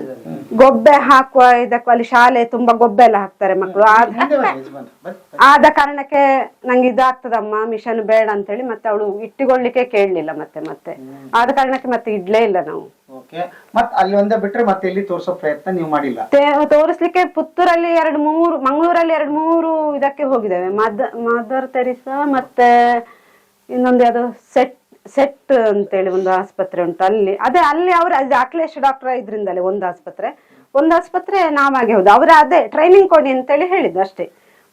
ಗೊಬ್ಬೆ ಹಾಕುವ ಇದಕ್ಕೂ ಅಲ್ಲಿ ಶಾಲೆ ತುಂಬಾ ಗೊಬ್ಬೆ ಎಲ್ಲ ಹಾಕ್ತಾರೆ ಮಕ್ಕಳು ಆದ ಕಾರಣಕ್ಕೆ ನಂಗೆ ಇದಾಗ್ತದಮ್ಮ ಮಿಷನ್ ಬೇಡ ಅಂತ ಹೇಳಿ ಮತ್ತೆ ಅವಳು ಇಟ್ಟುಕೊಳ್ಳಿಕ್ಕೆ ಕೇಳಲಿಲ್ಲ ಮತ್ತೆ ಮತ್ತೆ. ಆದ ಕಾರಣಕ್ಕೆ ಮತ್ತೆ ಇಡ್ಲೇ ಇಲ್ಲ ನಾವು. ಅಲ್ಲಿ ಒಂದೇ ಬಿಟ್ರೆ ಮತ್ತೆ ಇಲ್ಲಿ ತೋರ್ಸೋ ಪ್ರಯತ್ನ ನೀವು ಮಾಡಿಲ್ಲ? ತೇ- ತೋರಿಸ್ಲಿಕ್ಕೆ ಪುತ್ತೂರಲ್ಲಿ ಎರಡು ಮೂರು ಮಂಗಳೂರಲ್ಲಿ ಎರಡು ಮೂರು ಇದಕ್ಕೆ ಹೋಗಿದ್ದೇವೆ. ಮದ ಮದರ್ ತೆರಿಸಾ ಮತ್ತೆ ಇನ್ನೊಂದು ಯಾವ್ದು ಸೆಟ್ ಸೆಟ್ ಅಂತೇಳಿ ಒಂದು ಆಸ್ಪತ್ರೆ ಉಂಟು. ಅಲ್ಲಿ ಅದೇ ಅಲ್ಲಿ ಅವರು ಅದು ಅಖಿಲೇಶ್ ಡಾಕ್ಟರ್ ಇದ್ರಿಂದಲೇ ಒಂದು ಆಸ್ಪತ್ರೆ. ಒಂದು ಆಸ್ಪತ್ರೆ ನಾವಾಗೆ ಹೌದು. ಅವರ ಅದೇ ಟ್ರೈನಿಂಗ್ ಕೊಡಿ ಅಂತೇಳಿ ಹೇಳಿದ್ದು ಅಷ್ಟೇ.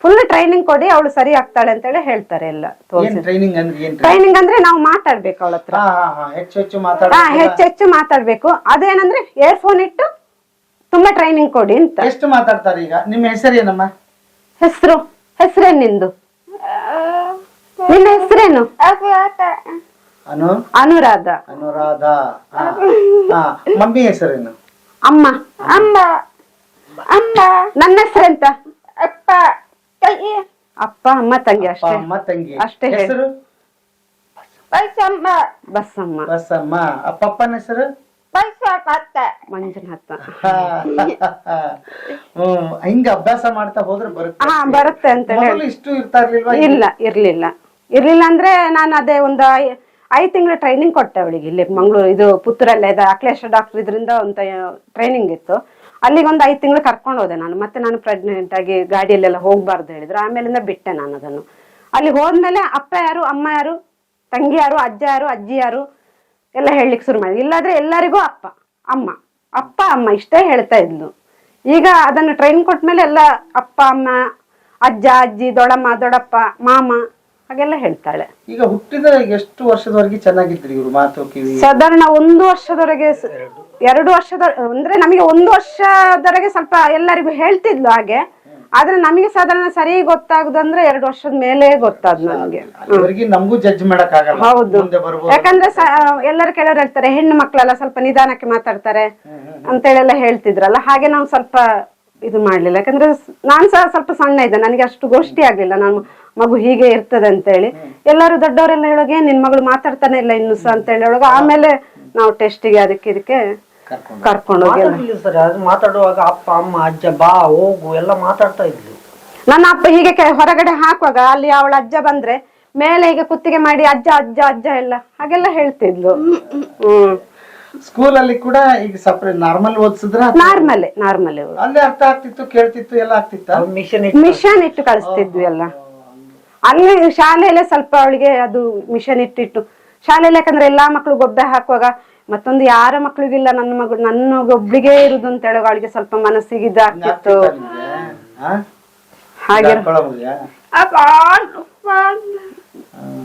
ಫುಲ್ ಟ್ರೈನಿಂಗ್ ಕೊಡಿ ಅವಳು ಸರಿ ಆಗ್ತಾಳೆ ಅಂತೇಳಿ ಹೇಳ್ತಾರೆ ಎಲ್ಲ ಏನ್ ಟ್ರೈನಿಂಗ್ ಅಂದ್ರೆ ಏನ್ ಟ್ರೈನಿಂಗ್ ಅಂದ್ರೆ ನಾವು ಮಾತಾಡ್ಬೇಕು ಅವಳ ಹತ್ರ. ಹಾ ಹಾ ಹಾ ಹೆಚ್ಚು ಹೆಚ್ಚು ಹಾ ಹೆಚ್ಚು ಹೆಚ್ಚು ಮಾತಾಡ್ಬೇಕು. ಅದೇನಂದ್ರೆ ಇಯರ್ಫೋನ್ ಇಟ್ಟು ತುಂಬಾ ಟ್ರೈನಿಂಗ್ ಕೊಡಿ ಅಂತ. ಎಷ್ಟು ಮಾತಾಡ್ತಾರೆ ಈಗ? ನಿಮ್ಮ ಹೆಸರೇನಮ್ಮ ಹೆಸರು ಹೆಸರೇನು ನಿಂದು? ನಿನ್ನ ಹೆಸರೇನು? ಅನು ಅನುರಾಧ. ಅನುರಾಧ. ಮಮ್ಮಿ ಹೆಸರೇನು? ಅಮ್ಮ. ಅಮ್ಮ ಅಮ್ಮ ನನ್ನ ಹೆಸರೆಂತ ಅಪ್ಪ. ಕೈ ಅಪ್ಪ ಅಮ್ಮ ತಂಗಿ ಅಷ್ಟೇ. ಅಮ್ಮ ತಂಗಿ. ಅಷ್ಟೇ. ಹೆಸರು? ಬಸಮ್ಮ. ಬಸಮ್ಮ. ಬಸಮ್ಮ. ಅಪ್ಪಪ್ಪನ ಹೆಸರು? ಮಂಜುನಾಥ. ಹಿಂಗ ಅಭ್ಯಾಸ ಮಾಡ್ತಾ ಹೋದ್ರೆ ಬರುತ್ತೆ ಹಾ ಬರುತ್ತೆ ಅಂತ ಹೇಳಿ. ಮೊದಲು ಇಷ್ಟು ಇರ್ತಾ ಇರ್ಲಿಲ್ವಾ? ಇಲ್ಲ ಇರ್ಲಿಲ್ಲ. ಇರ್ಲಿಲ್ಲ ಅಂದ್ರೆ ನಾನು ಅದೇ ಒಂದು ಐದ್ ತಿಂಗಳು ಟ್ರೈನಿಂಗ್ ಕೊಟ್ಟೆ ಅವಳಿಗೆ ಇಲ್ಲಿ ಮಂಗಳೂರು, ಇದು ಪುತ್ತೂರಲ್ಲೇ, ಇದೆ ಅಖಿಲೇಶ್ವರ ಡಾಕ್ಟರ್ ಇದರಿಂದ ಒಂದು ಟ್ರೈನಿಂಗ್ ಇತ್ತು. ಅಲ್ಲಿಗೆ ಒಂದು ಐದು ತಿಂಗಳು ಕರ್ಕೊಂಡು ಹೋದೆ ನಾನು. ಮತ್ತೆ ನಾನು ಪ್ರೆಗ್ನೆಂಟ್ ಆಗಿ ಗಾಡಿಯಲ್ಲೆಲ್ಲ ಹೋಗ್ಬಾರ್ದು ಹೇಳಿದ್ರು. ಆಮೇಲಿಂದ ಬಿಟ್ಟೆ ನಾನು ಅದನ್ನು. ಅಲ್ಲಿ ಹೋದ್ಮೇಲೆ ಅಪ್ಪ ಯಾರು, ಅಮ್ಮ ಯಾರು, ತಂಗಿ ಯಾರು, ಅಜ್ಜ ಯಾರು, ಅಜ್ಜಿ ಯಾರು, ಎಲ್ಲ ಹೇಳಲಿಕ್ಕೆ ಶುರು ಮಾಡಿದ್ವಿ ಇಲ್ಲಾದ್ರೆ ಎಲ್ಲರಿಗೂ ಅಪ್ಪ, ಅಮ್ಮ ಅಪ್ಪ, ಅಮ್ಮ ಇಷ್ಟೇ ಹೇಳ್ತಾ ಇದ್ಲು. ಈಗ ಅದನ್ನು ಟ್ರೈನ್ ಕೊಟ್ಮೇಲೆ ಎಲ್ಲ ಅಪ್ಪ, ಅಮ್ಮ, ಅಜ್ಜ, ಅಜ್ಜಿ ದೊಡಮ್ಮ ದೊಡಪ್ಪ ಮಾಮ ಹಾಗೆಲ್ಲ ಹೇಳ್ತಾಳೆ. ಈಗ ಹುಟ್ಟಿದ ಎಷ್ಟು ವರ್ಷದವರೆಗೆ ಚೆನ್ನಾಗಿದ್ರಿ ಇವರು? ಮಾತು ಕಿವಿ? ಸಾಧಾರಣ ಒಂದು ವರ್ಷದವರೆಗೆ ಸ- ಎರಡು. ವರ್ಷದ ಅಂದ್ರೆ ನಮಗೆ ಒಂದು ವರ್ಷದವರೆಗೆ ಸ್ವಲ್ಪ ಎಲ್ಲರಿಗೂ ಹೇಳ್ತಿದ್ಲು ಹಾಗೆ. ಆದ್ರೆ ನಮಗೆ ಸಾಧಾರಣ ಸರಿ ಗೊತ್ತಾಗುದಂದ್ರೆ ಎರಡು ವರ್ಷದ ಮೇಲೆ ಗೊತ್ತಾದ್ ನನಗೆ ಅಲ್ಲಿವರೆಗೆ ನಮಗೂ ಜಡ್ಜ್ ಮಾಡಕ್ ಆಗಲ್ಲ ಹೌದು. ಮುಂದೆ ಬರ್ಬೋದು ಯಾಕಂದ್ರೆ ಸ- ಎಲ್ಲರೂ ಕೆಲವರು ಹೇಳ್ತಾರೆ ಹೆಣ್ಣು ಮಕ್ಕಳೆಲ್ಲ ಸ್ವಲ್ಪ ನಿಧಾನಕ್ಕೆ ಮಾತಾಡ್ತಾರೆ ಅಂತೇಳೆಲ್ಲ ಹೇಳ್ತಿದ್ರಲ್ಲ. ಹಾಗೆ ನಾವು ಸ್ವಲ್ಪ ಇದು ಮಾಡ್ಲಿಲ್ಲ. ಯಾಕಂದ್ರೆ ನಾನು ಸಹ ಸ್ವಲ್ಪ ಸಣ್ಣ ಇದ್ದೆ. ನನಗೆ ಅಷ್ಟು ಗೋಷ್ಠಿ ಆಗ್ಲಿಲ್ಲ. ನಾನು ಮಗು ಹೀಗೆ ಇರ್ತದೆ ಅಂತ ಹೇಳಿ ಎಲ್ಲರೂ ದೊಡ್ಡವರೆಲ್ಲ ಹೇಳುವಾಗ "ಏನ್ ನಿನ್ ಮಗಳು ಮಾತಾಡ್ತಾನೆ ಇಲ್ಲ ಇನ್ನು ಸಹ ಅಂತ ಹೇಳಿ ಹೇಳುವಾಗ ಆಮೇಲೆ ನಾವು ಟೆಸ್ಟಿಗೆ ಅದಕ್ಕೆ ಇದಕ್ಕೆ ಕರ್ಕೊಂಡು ಕರ್ಕೊಂಡು ಹೋಗಿ ಎಲ್ಲ- ಸರ್. ಅದು ಮಾತಾಡುವಾಗ ಅಪ್ಪ ಅಮ್ಮ ಅಜ್ಜ ಬಾ ಹೋಗು ಎಲ್ಲ ಮಾತಾಡ್ತಾ ಇದ್ಲು. ನನ್ನ ಅಪ್ಪ ಹೀಗೆ ಹೊರಗಡೆ ಹಾಕುವಾಗ ಅಲ್ಲಿ ಅವಳ ಅಜ್ಜ ಬಂದ್ರೆ ಮೇಲೆ ಹೀಗೆ ಕುತ್ತಿಗೆ ಮಾಡಿ ಅಜ್ಜ ಅಜ್ಜ ಅಜ್ಜ ಎಲ್ಲ ಹಾಗೆಲ್ಲ ಹೇಳ್ತಿದ್ಲು. ಹ್ಮ್. ಸ್ಕೂಲ್ ಅಲ್ಲಿ ಕೂಡ ಈಗ ಸಪ್ರೇಟ್ ನಾರ್ಮಲ್ ಓದಿಸಿದ್ರ ನಾರ್ಮಲ್ ನಾರ್ಮಲ್ ಅಲ್ಲೇ ಅರ್ಥ ಆಗ್ತಿತ್ತು ಕೇಳ್ತಿತ್ತು ಎಲ್ಲ ಆಗ್ತಿತ್ತು? ಮಿಷನ್ ಮಿಷನ್ ಇಟ್ಟು ಕಳಿಸ್ತಿದ್ವಿ ಅಲ್ಲ ಅಲ್ಲಿ ಶಾಲೆಯಲ್ಲೇ ಸ್ವಲ್ಪ ಅವಳಿಗೆ ಅದು ಮಿಷನ್ ಇಟ್ಟಿಟ್ಟು. ಶಾಲೆಯಲ್ಲಿ ಯಾಕಂದ್ರೆ ಎಲ್ಲಾ ಮಕ್ಕಳು ಗೊಬ್ಬೆ ಹಾಕುವಾಗ ಮತ್ತೊಂದು ಯಾರ ಮಕ್ಳಿಗಿಲ್ಲ ನನ್ನ ಮಗಳು ನನ್ನ ಒಬ್ಳಿಗೆ ಇರುದು ಅಂತ ಹೇಳುವಾಗ ಅವಳಿಗೆ ಸ್ವಲ್ಪ ಮನಸ್ಸಿಗೆ ಇದಾಗ್ತಿತ್ತು ಹಾಗೆ. ಅಪ್ಪ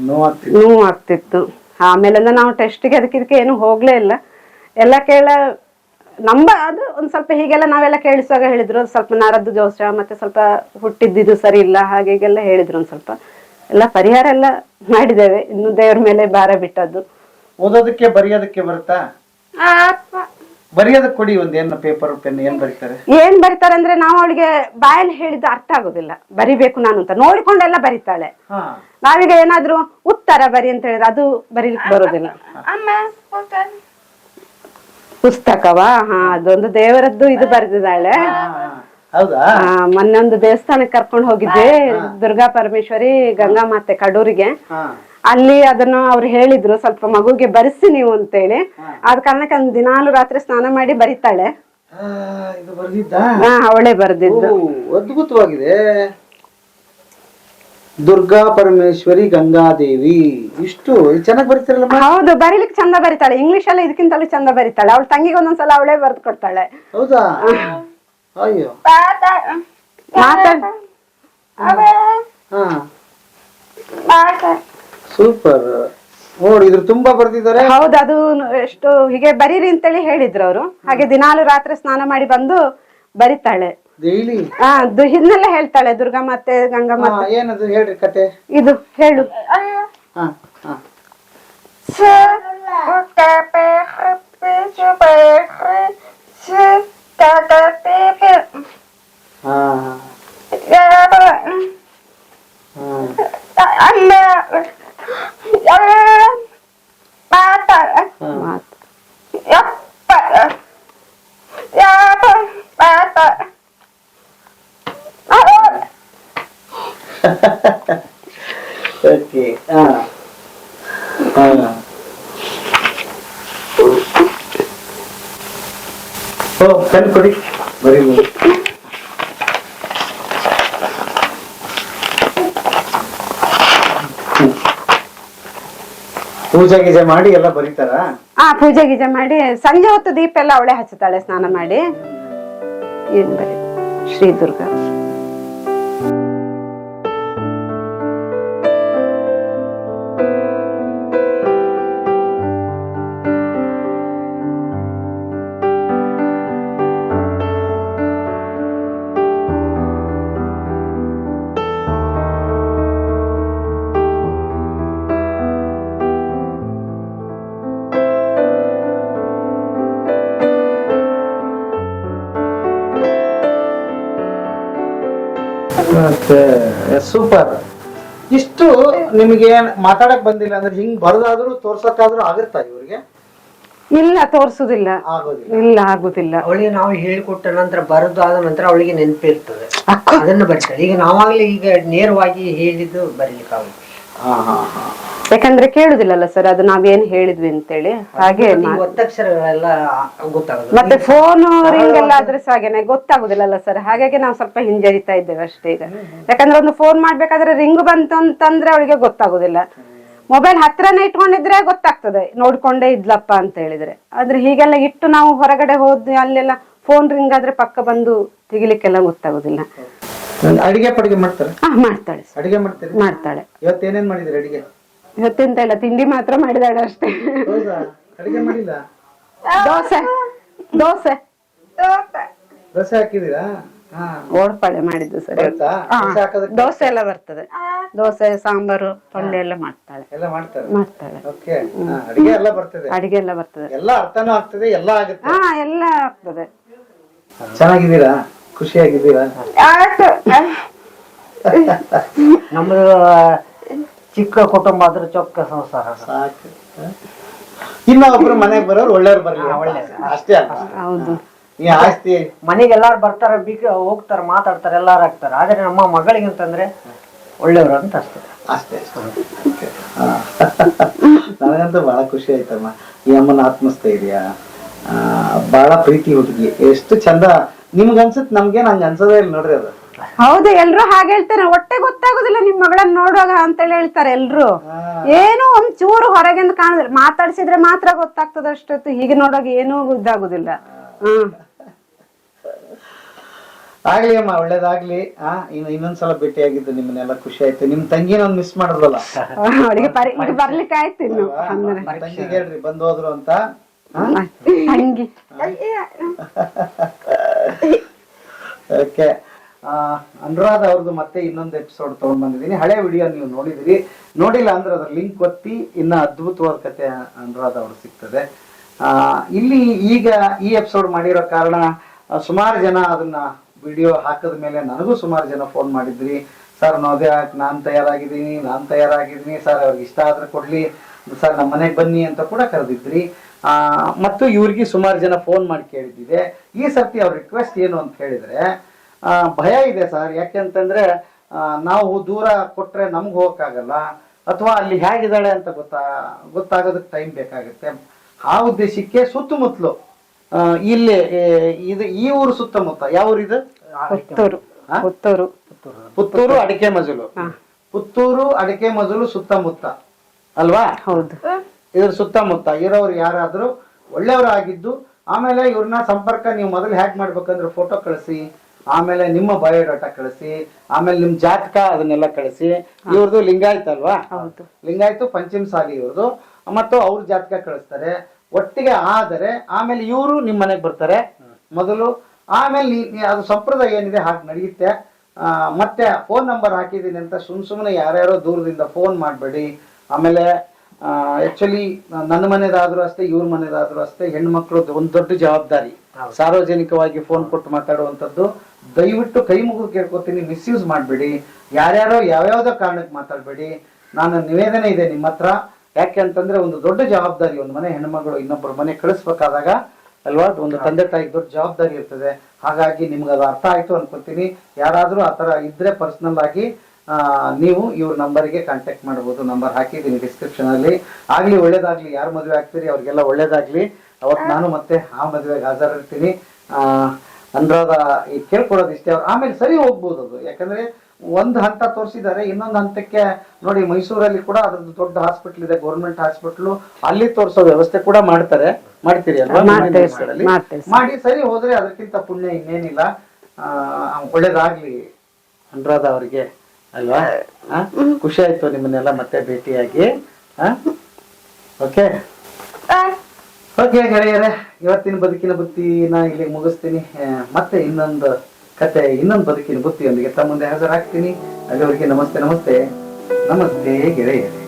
ನೋವಾಗ್ತಿತ್ತು. ನೋವು ಆಗ್ತಿತ್ತು ಆಮೇಲಿಂದ ನಾವು ಟೆಸ್ಟ್ಗೆ ಅದಕ್ಕೆ ಇದಕ್ಕೆ ಏನು ಹೋಗ್ಲೇ ಇಲ್ಲ. ಎಲ್ಲ ಕೇಳ ನಂಬ ಅದು ಒಂದ್ ಸ್ವಲ್ಪ ಹೀಗೆಲ್ಲ ನಾವೆಲ್ಲ ಕೇಳಿಸುವಾಗ ಹೇಳಿದ್ರು ಸ್ವಲ್ಪ ನಾರದ್ದು ದೋಷ ಮತ್ತೆ ಸ್ವಲ್ಪ ಹುಟ್ಟಿದ್ದು ಸರಿ ಇಲ್ಲ ಹಾಗೆ ಹೀಗೆಲ್ಲ ಹೇಳಿದ್ರು ಒಂದ್ ಸ್ವಲ್ಪ. ಎಲ್ಲ ಪರಿಹಾರ ಎಲ್ಲ ಮಾಡಿದ್ದೇವೆ ಇನ್ನು ದೇವ್ರ ಮೇಲೆ ಭಾರ ಬಿಟ್ಟದ್ದು. ಓದೋದಕ್ಕೆ ಬರೆಯೋದಕ್ಕೆ ಬರುತ್ತಾ? ಅಪ್ಪ ಬರೆಯೋದಕ್ಕೆ ಕೊಡಿ ಒಂದ್ ಏನ್ ಪೇಪರ್ ಪೆನ್ ಏನ್ ಬರೀತಾರೆ? ಏನ್ ಬರೀತಾರೆ ಅಂದ್ರೆ ನಾವು ಅವಳಿಗೆ ಬಾಯಲ್ಲಿ ಹೇಳಿದ್ದು ಅರ್ಥ ಆಗೋದಿಲ್ಲ. ಬರಿಬೇಕು ನಾನು ಅಂತ. ನೋಡಿಕೊಂಡೆಲ್ಲ ಬರೀತಾಳೆ. ಹಾ. ನಾವೀಗ ಏನಾದ್ರು ಉತ್ತರ ಬರಿ ಅಂತ ಹೇಳಿದ್ರೆ ಅದು ಬರೀಲಿಕ್ಕೆ ಬರೋದಿಲ್ಲ. ಪುಸ್ತಕವಾ? ಹಾ ಅದೊಂದು ದೇವರದ್ದು ಇದು ಬರೆದಿದ್ದಾಳೆ. ಹೌದಾ? ಮೊನ್ನೆ ಒಂದು ದೇವಸ್ಥಾನಕ್ಕೆ ಕರ್ಕೊಂಡು ಹೋಗಿದ್ದೆ ದುರ್ಗಾ ಪರಮೇಶ್ವರಿ ಗಂಗಾ ಮಾತೆ ಕಡೂರಿಗೆ. ಅಲ್ಲಿ ಅದನ್ನು ಅವ್ರು ಹೇಳಿದ್ರು ಸ್ವಲ್ಪ ಮಗುಗೆ ಬರಿಸಿ ನೀವು ಅಂತೇಳಿ. ಆದ ಕಾರಣಕ್ಕೆ ಒಂದ್ ದಿನಾಲು ರಾತ್ರಿ ಸ್ನಾನ ಮಾಡಿ ಬರಿತಾಳೆ. ಅವಳೇ ಬರ್ದಿದ್ದು. ಅದ್ಭುತವಾಗಿದೆ. ದುರ್ಗಾ ಪರಮೇಶ್ವರಿ ಗಂಗಾದೇವಿ. ಇಷ್ಟು ಚೆನ್ನಾಗಿ ಬರೀತಾರಲ್ಲ ಹೌದು ಬರೀಲಿಕ್ಕೆ ಚಂದ ಬರೀತಾಳೆ. ಇಂಗ್ಲಿಷ್ ಅಲ್ಲಿ ಇದಕ್ಕಿಂತಲೂ ಚಂದ ಬರೀತಾಳೆ. ಅವಳ ತಂಗಿಗೆ ಒಂದೊಂದ್ಸಲ ಅವಳೇ ಬರ್ದು ಕೊಡ್ತಾಳೆ. ಹೌದಾ? ಅಯ್ಯೋ. ಮಾತಾಡ್ ಸೂಪರ್. ನೋಡಿ ಇದ್ರ ತುಂಬಾ ಬರ್ತಿದ್ದಾರೆ ಹೌದು ಅದು ಎಷ್ಟು ಹೀಗೆ ಬರೀರಿ ಅಂತೇಳಿ ಹೇಳಿದ್ರು ಅವರು. ಹಾಗೆ ದಿನಾಲು ರಾತ್ರಿ ಸ್ನಾನ ಮಾಡಿ ಬಂದು ಬರಿತಾಳೆ. ಹಾ ಅದು ಹಿಂದೆಲ್ಲ ಹೇಳ್ತಾಳೆ ದುರ್ಗಾ ಮಾತೆ ಗಂಗಾ ಮಾತೆ. ಏನದು ಹೇಳ್ರಿ ಕತೆ? ಇದು ಹೇಳು. ಹಾ ಹಾ. ಊಟ ಬೇಕ ಹಾ ಮಾತು. ಓಕೆ ಹಾಂ ಓ ಪೆನ್ ಕೊಡಿ. ಬರೀಬೋದು ಪೂಜೆ ಗೀಜೆ ಮಾಡಿ ಎಲ್ಲ ಬರೀತಾರ? ಆ, ಪೂಜೆ ಗೀಜೆ ಮಾಡಿ ಸಂಜೆ ಹೊತ್ತು ದೀಪ ಎಲ್ಲ ಅವಳೆ ಹಚ್ಚುತ್ತಾಳೆ ಸ್ನಾನ ಮಾಡಿ. ಏನ್ ಬರೀ ಶ್ರೀ ದುರ್ಗಾ ಮತ್ತೆ ಸೂಪರ್ ಇಷ್ಟು ನಿಮಗೆ ಮಾತಾಡಕ್ ಬಂದಿಲ್ಲ ಅಂದ್ರೆ ಹಿಂಗ್ ಬರದಾದ್ರೂ ತೋರ್ಸಕ್ಕಾದ್ರೂ ಆಗುತ್ತಾ ಇವ್ರಿಗೆ? ಇಲ್ಲ ತೋರ್ಸುದಿಲ್ಲ. ಆಗೋದಿಲ್ಲ. ಇಲ್ಲ ಆಗುದಿಲ್ಲ. ಅವಳಿಗೆ ನಾವು ಹೇಳಿಕೊಟ್ಟ ನಂತರ ಬರೋದು ಆದ ನಂತರ ಅವಳಿಗೆ ನೆನಪಿರ್ತದೆ ಅದನ್ನ ಬರ್ತಾರೆ. ಈಗ ನಾವಾಗ್ಲೇ ಈಗ ನೇರವಾಗಿ ಹೇಳಿದ್ದು ಬರೀಲಿಕ್ಕೆ ಆಗುತ್ತೆ ಹಾ ಹಾ ಹಾ. ಯಾಕಂದ್ರೆ ಕೇಳುದಿಲ್ಲಲ್ಲ ಸರ್ ಅದು ನಾವೇನ್ ಹೇಳಿದ್ವಿ ಅಂತ ಹೇಳಿ ಹಾಗೆ ಒತ್ತಕ್ಷರಗಳೆಲ್ಲ ಮತ್ತೆ ಫೋನ್ ರಿಂಗ್ ಎಲ್ಲ ಆದ್ರೆ ಹಾಗೇನೆ ಗೊತ್ತಾಗುದಿಲ್ಲಲ್ಲ ಸರ್ ಹಾಗಾಗಿ ನಾವು ಸ್ವಲ್ಪ ಹಿಂಜರಿತಾ ಇದ್ದೇವೆ ಅಷ್ಟೇ ಈಗ. ಯಾಕಂದ್ರೆ ಒಂದು ಫೋನ್ ಮಾಡ್ಬೇಕಾದ್ರೆ ರಿಂಗ್ ಬಂತು ಅಂತಂದ್ರೆ ಅವಳಿಗೆ ಗೊತ್ತಾಗುದಿಲ್ಲ. ಮೊಬೈಲ್ ಹತ್ರನೇ ಇಟ್ಕೊಂಡಿದ್ರೆ ಗೊತ್ತಾಗ್ತದೆ. ನೋಡ್ಕೊಂಡೇ ಇದ್ಲಪ್ಪ ಅಂತ ಹೇಳಿದ್ರೆ. ಆದ್ರೆ ಹೀಗೆಲ್ಲ ಇಟ್ಟು ನಾವು ಹೊರಗಡೆ ಹೋದ್ವಿ ಅಲ್ಲೆಲ್ಲ ಫೋನ್ ರಿಂಗ್ ಆದ್ರೆ ಪಕ್ಕ ಬಂದು ತೆಗಿಲಿಕ್ಕೆಲ್ಲ ಗೊತ್ತಾಗುದಿಲ್ಲ. ಅಡಿಗೆ ಪಡಿಗೆ ಮಾಡ್ತಾರೆ? ಮಾಡ್ತಾಳೆ. ಅಡಿಗೆ ಮಾಡ್ತೀರಿ? ಮಾಡ್ತಾಳೆ. ಇವತ್ತೇನೇನ್ ಮಾಡಿದ್ರಿ ಅಡಿಗೆ? ಇವತ್ತೆಂತ ಇಲ್ಲ ತಿಂಡಿ ಮಾತ್ರ ಮಾಡಿದಾಳೆ ಅಷ್ಟೇ. ಹೌದಾ? ಅಡಿಗೆ ಮಾಡಿಲ್ಲ? ದೋಸೆ ದೋಸೆ. ದೋಸೆ. ಹಾಕಿದೀರಾ ಹಾ. ಓಡ್ಪಾಳೆ ಮಾಡಿದ್ದು ಸರ್. ಬರುತ್ತಾ? ದೋಸೆ ಹಾಕೋದಕ್ಕೆ ದೋಸೆ ಎಲ್ಲ ಬರ್ತದೆ. ದೋಸೆ ಸಾಂಬಾರು ಪಲ್ಯ ಎಲ್ಲ ಮಾಡ್ತಾಳೆ. ಎಲ್ಲ ಮಾಡ್ತಾರೆ ಮಾಡ್ತಾಳೆ. ಓಕೆ. ಅಡಿಗೆ ಎಲ್ಲ ಬರ್ತದೆ. ಅಡಿಗೆ ಎಲ್ಲ ಬರ್ತದೆ. ಎಲ್ಲ ಅರ್ಥನೂ ಆಗ್ತದೆ ಎಲ್ಲ ಆಗುತ್ತೆ. ಹಾ ಎಲ್ಲ ಆಗ್ತದೆ. ಚೆನ್ನಾಗಿದ್ದೀರಾ? ಖುಷಿಯಾಗಿದ್ದೀರಾ? *laughs* ನಮ್ದು ಚಿಕ್ಕ ಕುಟುಂಬ ಆದ್ರೆ ಚೊಕ್ಕ ಸಂಸಾರ. ಸಾಕು. ಮನೆಗೆ ಇನ್ನ ಒಬ್ರು ಮನೆಗ್ ಬರೋರು ಒಳ್ಳೆಯವ್ರು ಬರ್ಲಿ. ಅಷ್ಟೇ ಅಲ್ಲ. ಹೌದು. ಈ ಆಸ್ತಿ ಮನೆಗೆ ಎಲ್ಲಾರು ಬರ್ತಾರ ಬೀಗ ಹೋಗ್ತಾರ ಮಾತಾಡ್ತಾರೆ ಎಲ್ಲಾರು ಆಗ್ತಾರೆ. ಆದ್ರೆ ನಮ್ಮ ಮಗಳಿಗೆ ಅಂತಂದ್ರೆ ಒಳ್ಳೆಯವರು ಅಂತ ಅಷ್ಟೇ. ಅಷ್ಟೇ ಅಷ್ಟೇ. ಹಾ. ನನಗಂತೂ ಬಹಳ ಖುಷಿ ಆಯ್ತಮ್ಮ. ಈ ಅಮ್ಮನ ಆತ್ಮಸ್ಥೈರ್ಯ ಇದೆಯಾ? ಬಹಳ ಪ್ರೀತಿ ಹುಡುಗಿ. ಎಷ್ಟು ಚಂದ. ನಿಮ್ಗೆ ಅನ್ಸುತ್ತೆ ನಮ್ಗೇನು ಹಂಗ ಅನ್ಸೋದೇ ಇಲ್ಲ ನೋಡ್ರಿ ಅದು. ಹೌದು ಎಲ್ರು ಹಾಗೆ ಹೇಳ್ತಾರೆ. ಹೊಟ್ಟೆ ಗೊತ್ತಾಗುದಿಲ್ಲ ನಿಮ್ ಮಗಳನ್ನ ನೋಡುವಾಗ ಅಂತೇಳಿ ಹೇಳ್ತಾರೆ ಎಲ್ರು. ಏನೋ ಒಂದ್ ಚೂರು ಹೊರಗಿಂದ ಕಾಣುದಿಲ್ಲ. ಮಾತಾಡ್ಸಿದ್ರೆ ಮಾತ್ರ ಗೊತ್ತಾಗ್ತದ ಅಷ್ಟೊತ್ತು. ಹೀಗೆ ನೋಡುವಾಗ ಏನೂ ಇದಾಗುದಿಲ್ಲ. ಹ್ಮ್. ಆಗ್ಲಿ ಅಮ್ಮ ಒಳ್ಳೇದಾಗ್ಲಿ. ಆ ಇನ್ನು ಇನ್ನೊಂದ್ಸಲ ಭೇಟಿಯಾಗಿದ್ದು ನಿಮ್ಮನ್ನೆಲ್ಲ ಖುಷಿ ಆಯ್ತು. ನಿಮ್ ತಂಗಿನ ಒಂದ್ ಮಿಸ್ ಮಾಡಿದ್ವಲ್ಲ? ಅವಳಿಗೆ ಪರಿ ಬರ್ಲಿಕ್ಕೆ ಆಯ್ತು ಇನ್ನು. ಅಂದ್ರೆ. ತಂಗಿಗೆ ಹೇಳ್ರಿ ಬಂದ್ ಹೋದ್ರು ಅಂತ. ಓಕೆ *laughs* ಅನುರಾಧ ಅವ್ರದ್ದು ಮತ್ತೆ ಇನ್ನೊಂದು ಎಪಿಸೋಡ್ ತಗೊಂಡ್ ಬಂದಿದ್ದೀನಿ. ಹಳೆ ವಿಡಿಯೋ ನೀವು ನೋಡಿದಿರಿ ನೋಡಿಲ್ಲ ಅಂದ್ರೆ ಅದ್ರ ಲಿಂಕ್ ಒತ್ತಿ, ಇನ್ನ ಅದ್ಭುತವಾದ ಕತೆ ಅನುರಾಧ ಅವ್ರು ಸಿಗ್ತದೆ. ಇಲ್ಲಿ ಈಗ ಈ ಎಪಿಸೋಡ್ ಮಾಡಿರೋ ಕಾರಣ ಸುಮಾರು ಜನ ಅದನ್ನ ವಿಡಿಯೋ ಹಾಕಿದ ಮೇಲೆ ನನಗೂ ಸುಮಾರು ಜನ ಫೋನ್ ಮಾಡಿದ್ರಿ. ಸರ್ ನೋದೇ ನಾನು ತಯಾರಾಗಿದ್ದೀನಿ ನಾನು ತಯಾರಾಗಿದ್ದೀನಿ. ಸರ್, ಅವ್ರಿಗೆ ಇಷ್ಟ ಆದ್ರೆ ಕೊಡ್ಲಿ. ಸರ್ ನಮ್ಮ ಮನೆಗೆ ಬನ್ನಿ ಅಂತ ಕೂಡ ಕರೆದಿದ್ರಿ. ಮತ್ತು ಇವ್ರಿಗೆ ಸುಮಾರು ಜನ ಫೋನ್ ಮಾಡಿ ಕೇಳಿದ್ದಿದೆ. ಈ ಸರ್ತಿ ಅವ್ರ ರಿಕ್ವೆಸ್ಟ್ ಏನು ಅಂತ ಹೇಳಿದ್ರೆ ಭಯ ಇದೆ ಸರ್. ಯಾಕೆಂತಂದ್ರೆ ಆ, ನಾವು ದೂರ ಕೊಟ್ರೆ ನಮ್ಗೆ ಹೋಗಕ್ಕಾಗಲ್ಲ. ಅಥವಾ ಅಲ್ಲಿ ಹೇಗಿದ್ದಾಳೆ ಅಂತ ಗೊತ್ತಾ ಗೊತ್ತಾಗೋದಕ್ಕೆ ಟೈಮ್ ಬೇಕಾಗುತ್ತೆ. ಆ ಉದ್ದೇಶಕ್ಕೆ ಸುತ್ತಮುತ್ತಲು ಆ, ಇಲ್ಲಿ ಏ, ಇದು ಈ ಊರು ಸುತ್ತಮುತ್ತ ಯಾವ ಊರು ಇದು? ಪುತ್ತೂರು? ಪುತ್ತೂರು. ಪುತ್ತೂರು ಅಡಿಕೆ ಮಜಲು. ಪುತ್ತೂರು ಅಡಿಕೆ ಮಜಲು ಸುತ್ತಮುತ್ತ. ಅಲ್ವಾ? ಹೌದು. ಇದ್ರ ಸುತ್ತಮುತ್ತ. ಇರೋರು ಯಾರಾದ್ರೂ ಒಳ್ಳೆಯವರು ಆಗಿದ್ದು ಆಮೇಲೆ ಇವ್ರನ್ನ ಸಂಪರ್ಕ ನೀವು ಮೊದಲು ಹ್ಯಾಕ್ ಮಾಡ್ಬೇಕಂದ್ರೆ ಫೋಟೋ ಕಳಿಸಿ ಆಮೇಲೆ ನಿಮ್ಮ ಬಯೋಡಾಟಾ ಕಳಿಸಿ ಆಮೇಲೆ ನಿಮ್ ಜಾತಕ ಅದನ್ನೆಲ್ಲ ಕಳಿಸಿ ಇವ್ರದ್ದು ಲಿಂಗಾಯತ್ ಅಲ್ವಾ. ಲಿಂಗಾಯತು ಪಂಚಮ ಸಾಲಿ ಇವ್ರದ್ದು ಮತ್ತು ಅವ್ರ ಜಾತಕ ಕಳಿಸ್ತಾರೆ. ಒಟ್ಟಿಗೆ ಆದರೆ ಆಮೇಲೆ ಇವರು ನಿಮ್ಮ ಮನೆಗೆ ಬರ್ತಾರೆ ಮೊದಲು. ಆಮೇಲೆ ಅದು ಸಂಪ್ರದಾಯ ಏನಿದೆ ಹಾಗೆ ನಡೆಯುತ್ತೆ. ಮತ್ತೆ ಫೋನ್ ನಂಬರ್ ಹಾಕಿದ್ದೀನಿ ಅಂತ ಸುಮ್ ಸುಮ್ಮನೆ ಯಾರ್ಯಾರೋ ದೂರದಿಂದ ಫೋನ್ ಮಾಡಬೇಡಿ. ಆಮೇಲೆ ಆಕ್ಚುಲಿ ನನ್ನ ಮನೆದಾದ್ರೂ ಅಷ್ಟೇ ಇವ್ರ ಮನೆದಾದ್ರೂ ಅಷ್ಟೇ ಹೆಣ್ಮಕ್ಳು ಒಂದು ದೊಡ್ಡ ಜವಾಬ್ದಾರಿ. ಸಾರ್ವಜನಿಕವಾಗಿ ಫೋನ್ ಕೊಟ್ಟು ಮಾತಾಡುವಂಥದ್ದು. ದಯವಿಟ್ಟು ಕೈ ಮುಗಿದು ಕೇಳ್ಕೊತೀನಿ ಮಿಸ್ಯೂಸ್ ಮಾಡಬೇಡಿ. ಯಾರ್ಯಾರೋ ಯಾವ್ಯಾವುದೋ ಕಾರಣಕ್ಕೆ ಮಾತಾಡಬೇಡಿ. ನಾನು ನಿವೇದನೆ ಇದೆ ನಿಮ್ಮ ಹತ್ರ. ಯಾಕೆ ಅಂತಂದ್ರೆ ಒಂದು ದೊಡ್ಡ ಜವಾಬ್ದಾರಿ ಒಂದು ಮನೆ ಹೆಣ್ಮಗಳು ಇನ್ನೊಬ್ಬರು ಮನೆ ಕಳಿಸ್ಬೇಕಾದಾಗ ಅಲ್ವಾ? ಒಂದು ತಂದೆ ತಾಯಿಗೆ ದೊಡ್ಡ ಜವಾಬ್ದಾರಿ ಇರ್ತದೆ. ಹಾಗಾಗಿ ನಿಮ್ಗೆ ಅದು ಅರ್ಥ ಆಯ್ತು ಅನ್ಕೊತೀನಿ. ಯಾರಾದರೂ ಆ ಥರ ಇದ್ರೆ ಪರ್ಸನಲ್ ಆಗಿ ನೀವು ಇವ್ರ ನಂಬರ್ಗೆ ಕಾಂಟ್ಯಾಕ್ಟ್ ಮಾಡ್ಬೋದು. ನಂಬರ್ ಹಾಕಿದ್ದೀನಿ ಡಿಸ್ಕ್ರಿಪ್ಷನ್ ಅಲ್ಲಿ. ಆಗ್ಲಿ ಒಳ್ಳೇದಾಗ್ಲಿ. ಯಾರು ಮದುವೆ ಆಗ್ತೀರಿ? ಅವ್ರಿಗೆಲ್ಲ ಒಳ್ಳೇದಾಗ್ಲಿ. ಅವತ್ತು ನಾನು ಮತ್ತೆ ಆ ಮದುವೆಗೆ ಹಾಜರಿರ್ತೀನಿ. ಆ ಅನುರಾಧ ಈ ಕೇಳ್ಕೊಡೋದು ಇಷ್ಟೇ. ಅವ್ರು ಆಮೇಲೆ ಸರಿ ಹೋಗ್ಬೋದು ಅದು. ಯಾಕಂದ್ರೆ ಒಂದು ಹಂತ ತೋರಿಸಿದ್ದಾರೆ. ಇನ್ನೊಂದು ಹಂತಕ್ಕೆ ನೋಡಿ ಮೈಸೂರಲ್ಲಿ ಕೂಡ ಅದ್ರದ್ದು ದೊಡ್ಡ ಹಾಸ್ಪಿಟಲ್ ಇದೆ. ಗೌರ್ಮೆಂಟ್ ಹಾಸ್ಪಿಟಲ್ ಅಲ್ಲಿ ತೋರಿಸೋ ವ್ಯವಸ್ಥೆ ಕೂಡ ಮಾಡ್ತಾರೆ. ಮಾಡ್ತೀರಿ ಅಲ್ವಾ. ಮಾಡಿ ಸರಿ ಹೋದ್ರೆ ಅದಕ್ಕಿಂತ ಪುಣ್ಯ ಇನ್ನೇನಿಲ್ಲ. ಆ, ಒಳ್ಳೇದಾಗ್ಲಿ ಅನುರಾಧ ಅವರಿಗೆ. ಅಲ್ವಾ? ಖುಷಿ ಆಯ್ತು ನಿಮ್ಮನ್ನೆಲ್ಲ ಮತ್ತೆ ಭೇಟಿಯಾಗಿ. ಓಕೆ? ಓಕೆ ಗೆಳೆಯರೆ ಇವತ್ತಿನ ಬದುಕಿನ ಬುತ್ತಿನ ಇಲ್ಲಿ ಮುಗಿಸ್ತೀನಿ. ಮತ್ತೆ ಇನ್ನೊಂದು ಕತೆ ಇನ್ನೊಂದು ಬದುಕಿನ ಬುತ್ತಿಯೊಂದಿಗೆ ತಮ್ಮ ಮುಂದೆ ಹಾಜರಾಗ್ತೀನಿ. ಅಲ್ಲಿವರೆಗೆ ನಮಸ್ತೆ ನಮಸ್ತೆ. ನಮಸ್ತೆ ಗೆಳೆಯರೆ.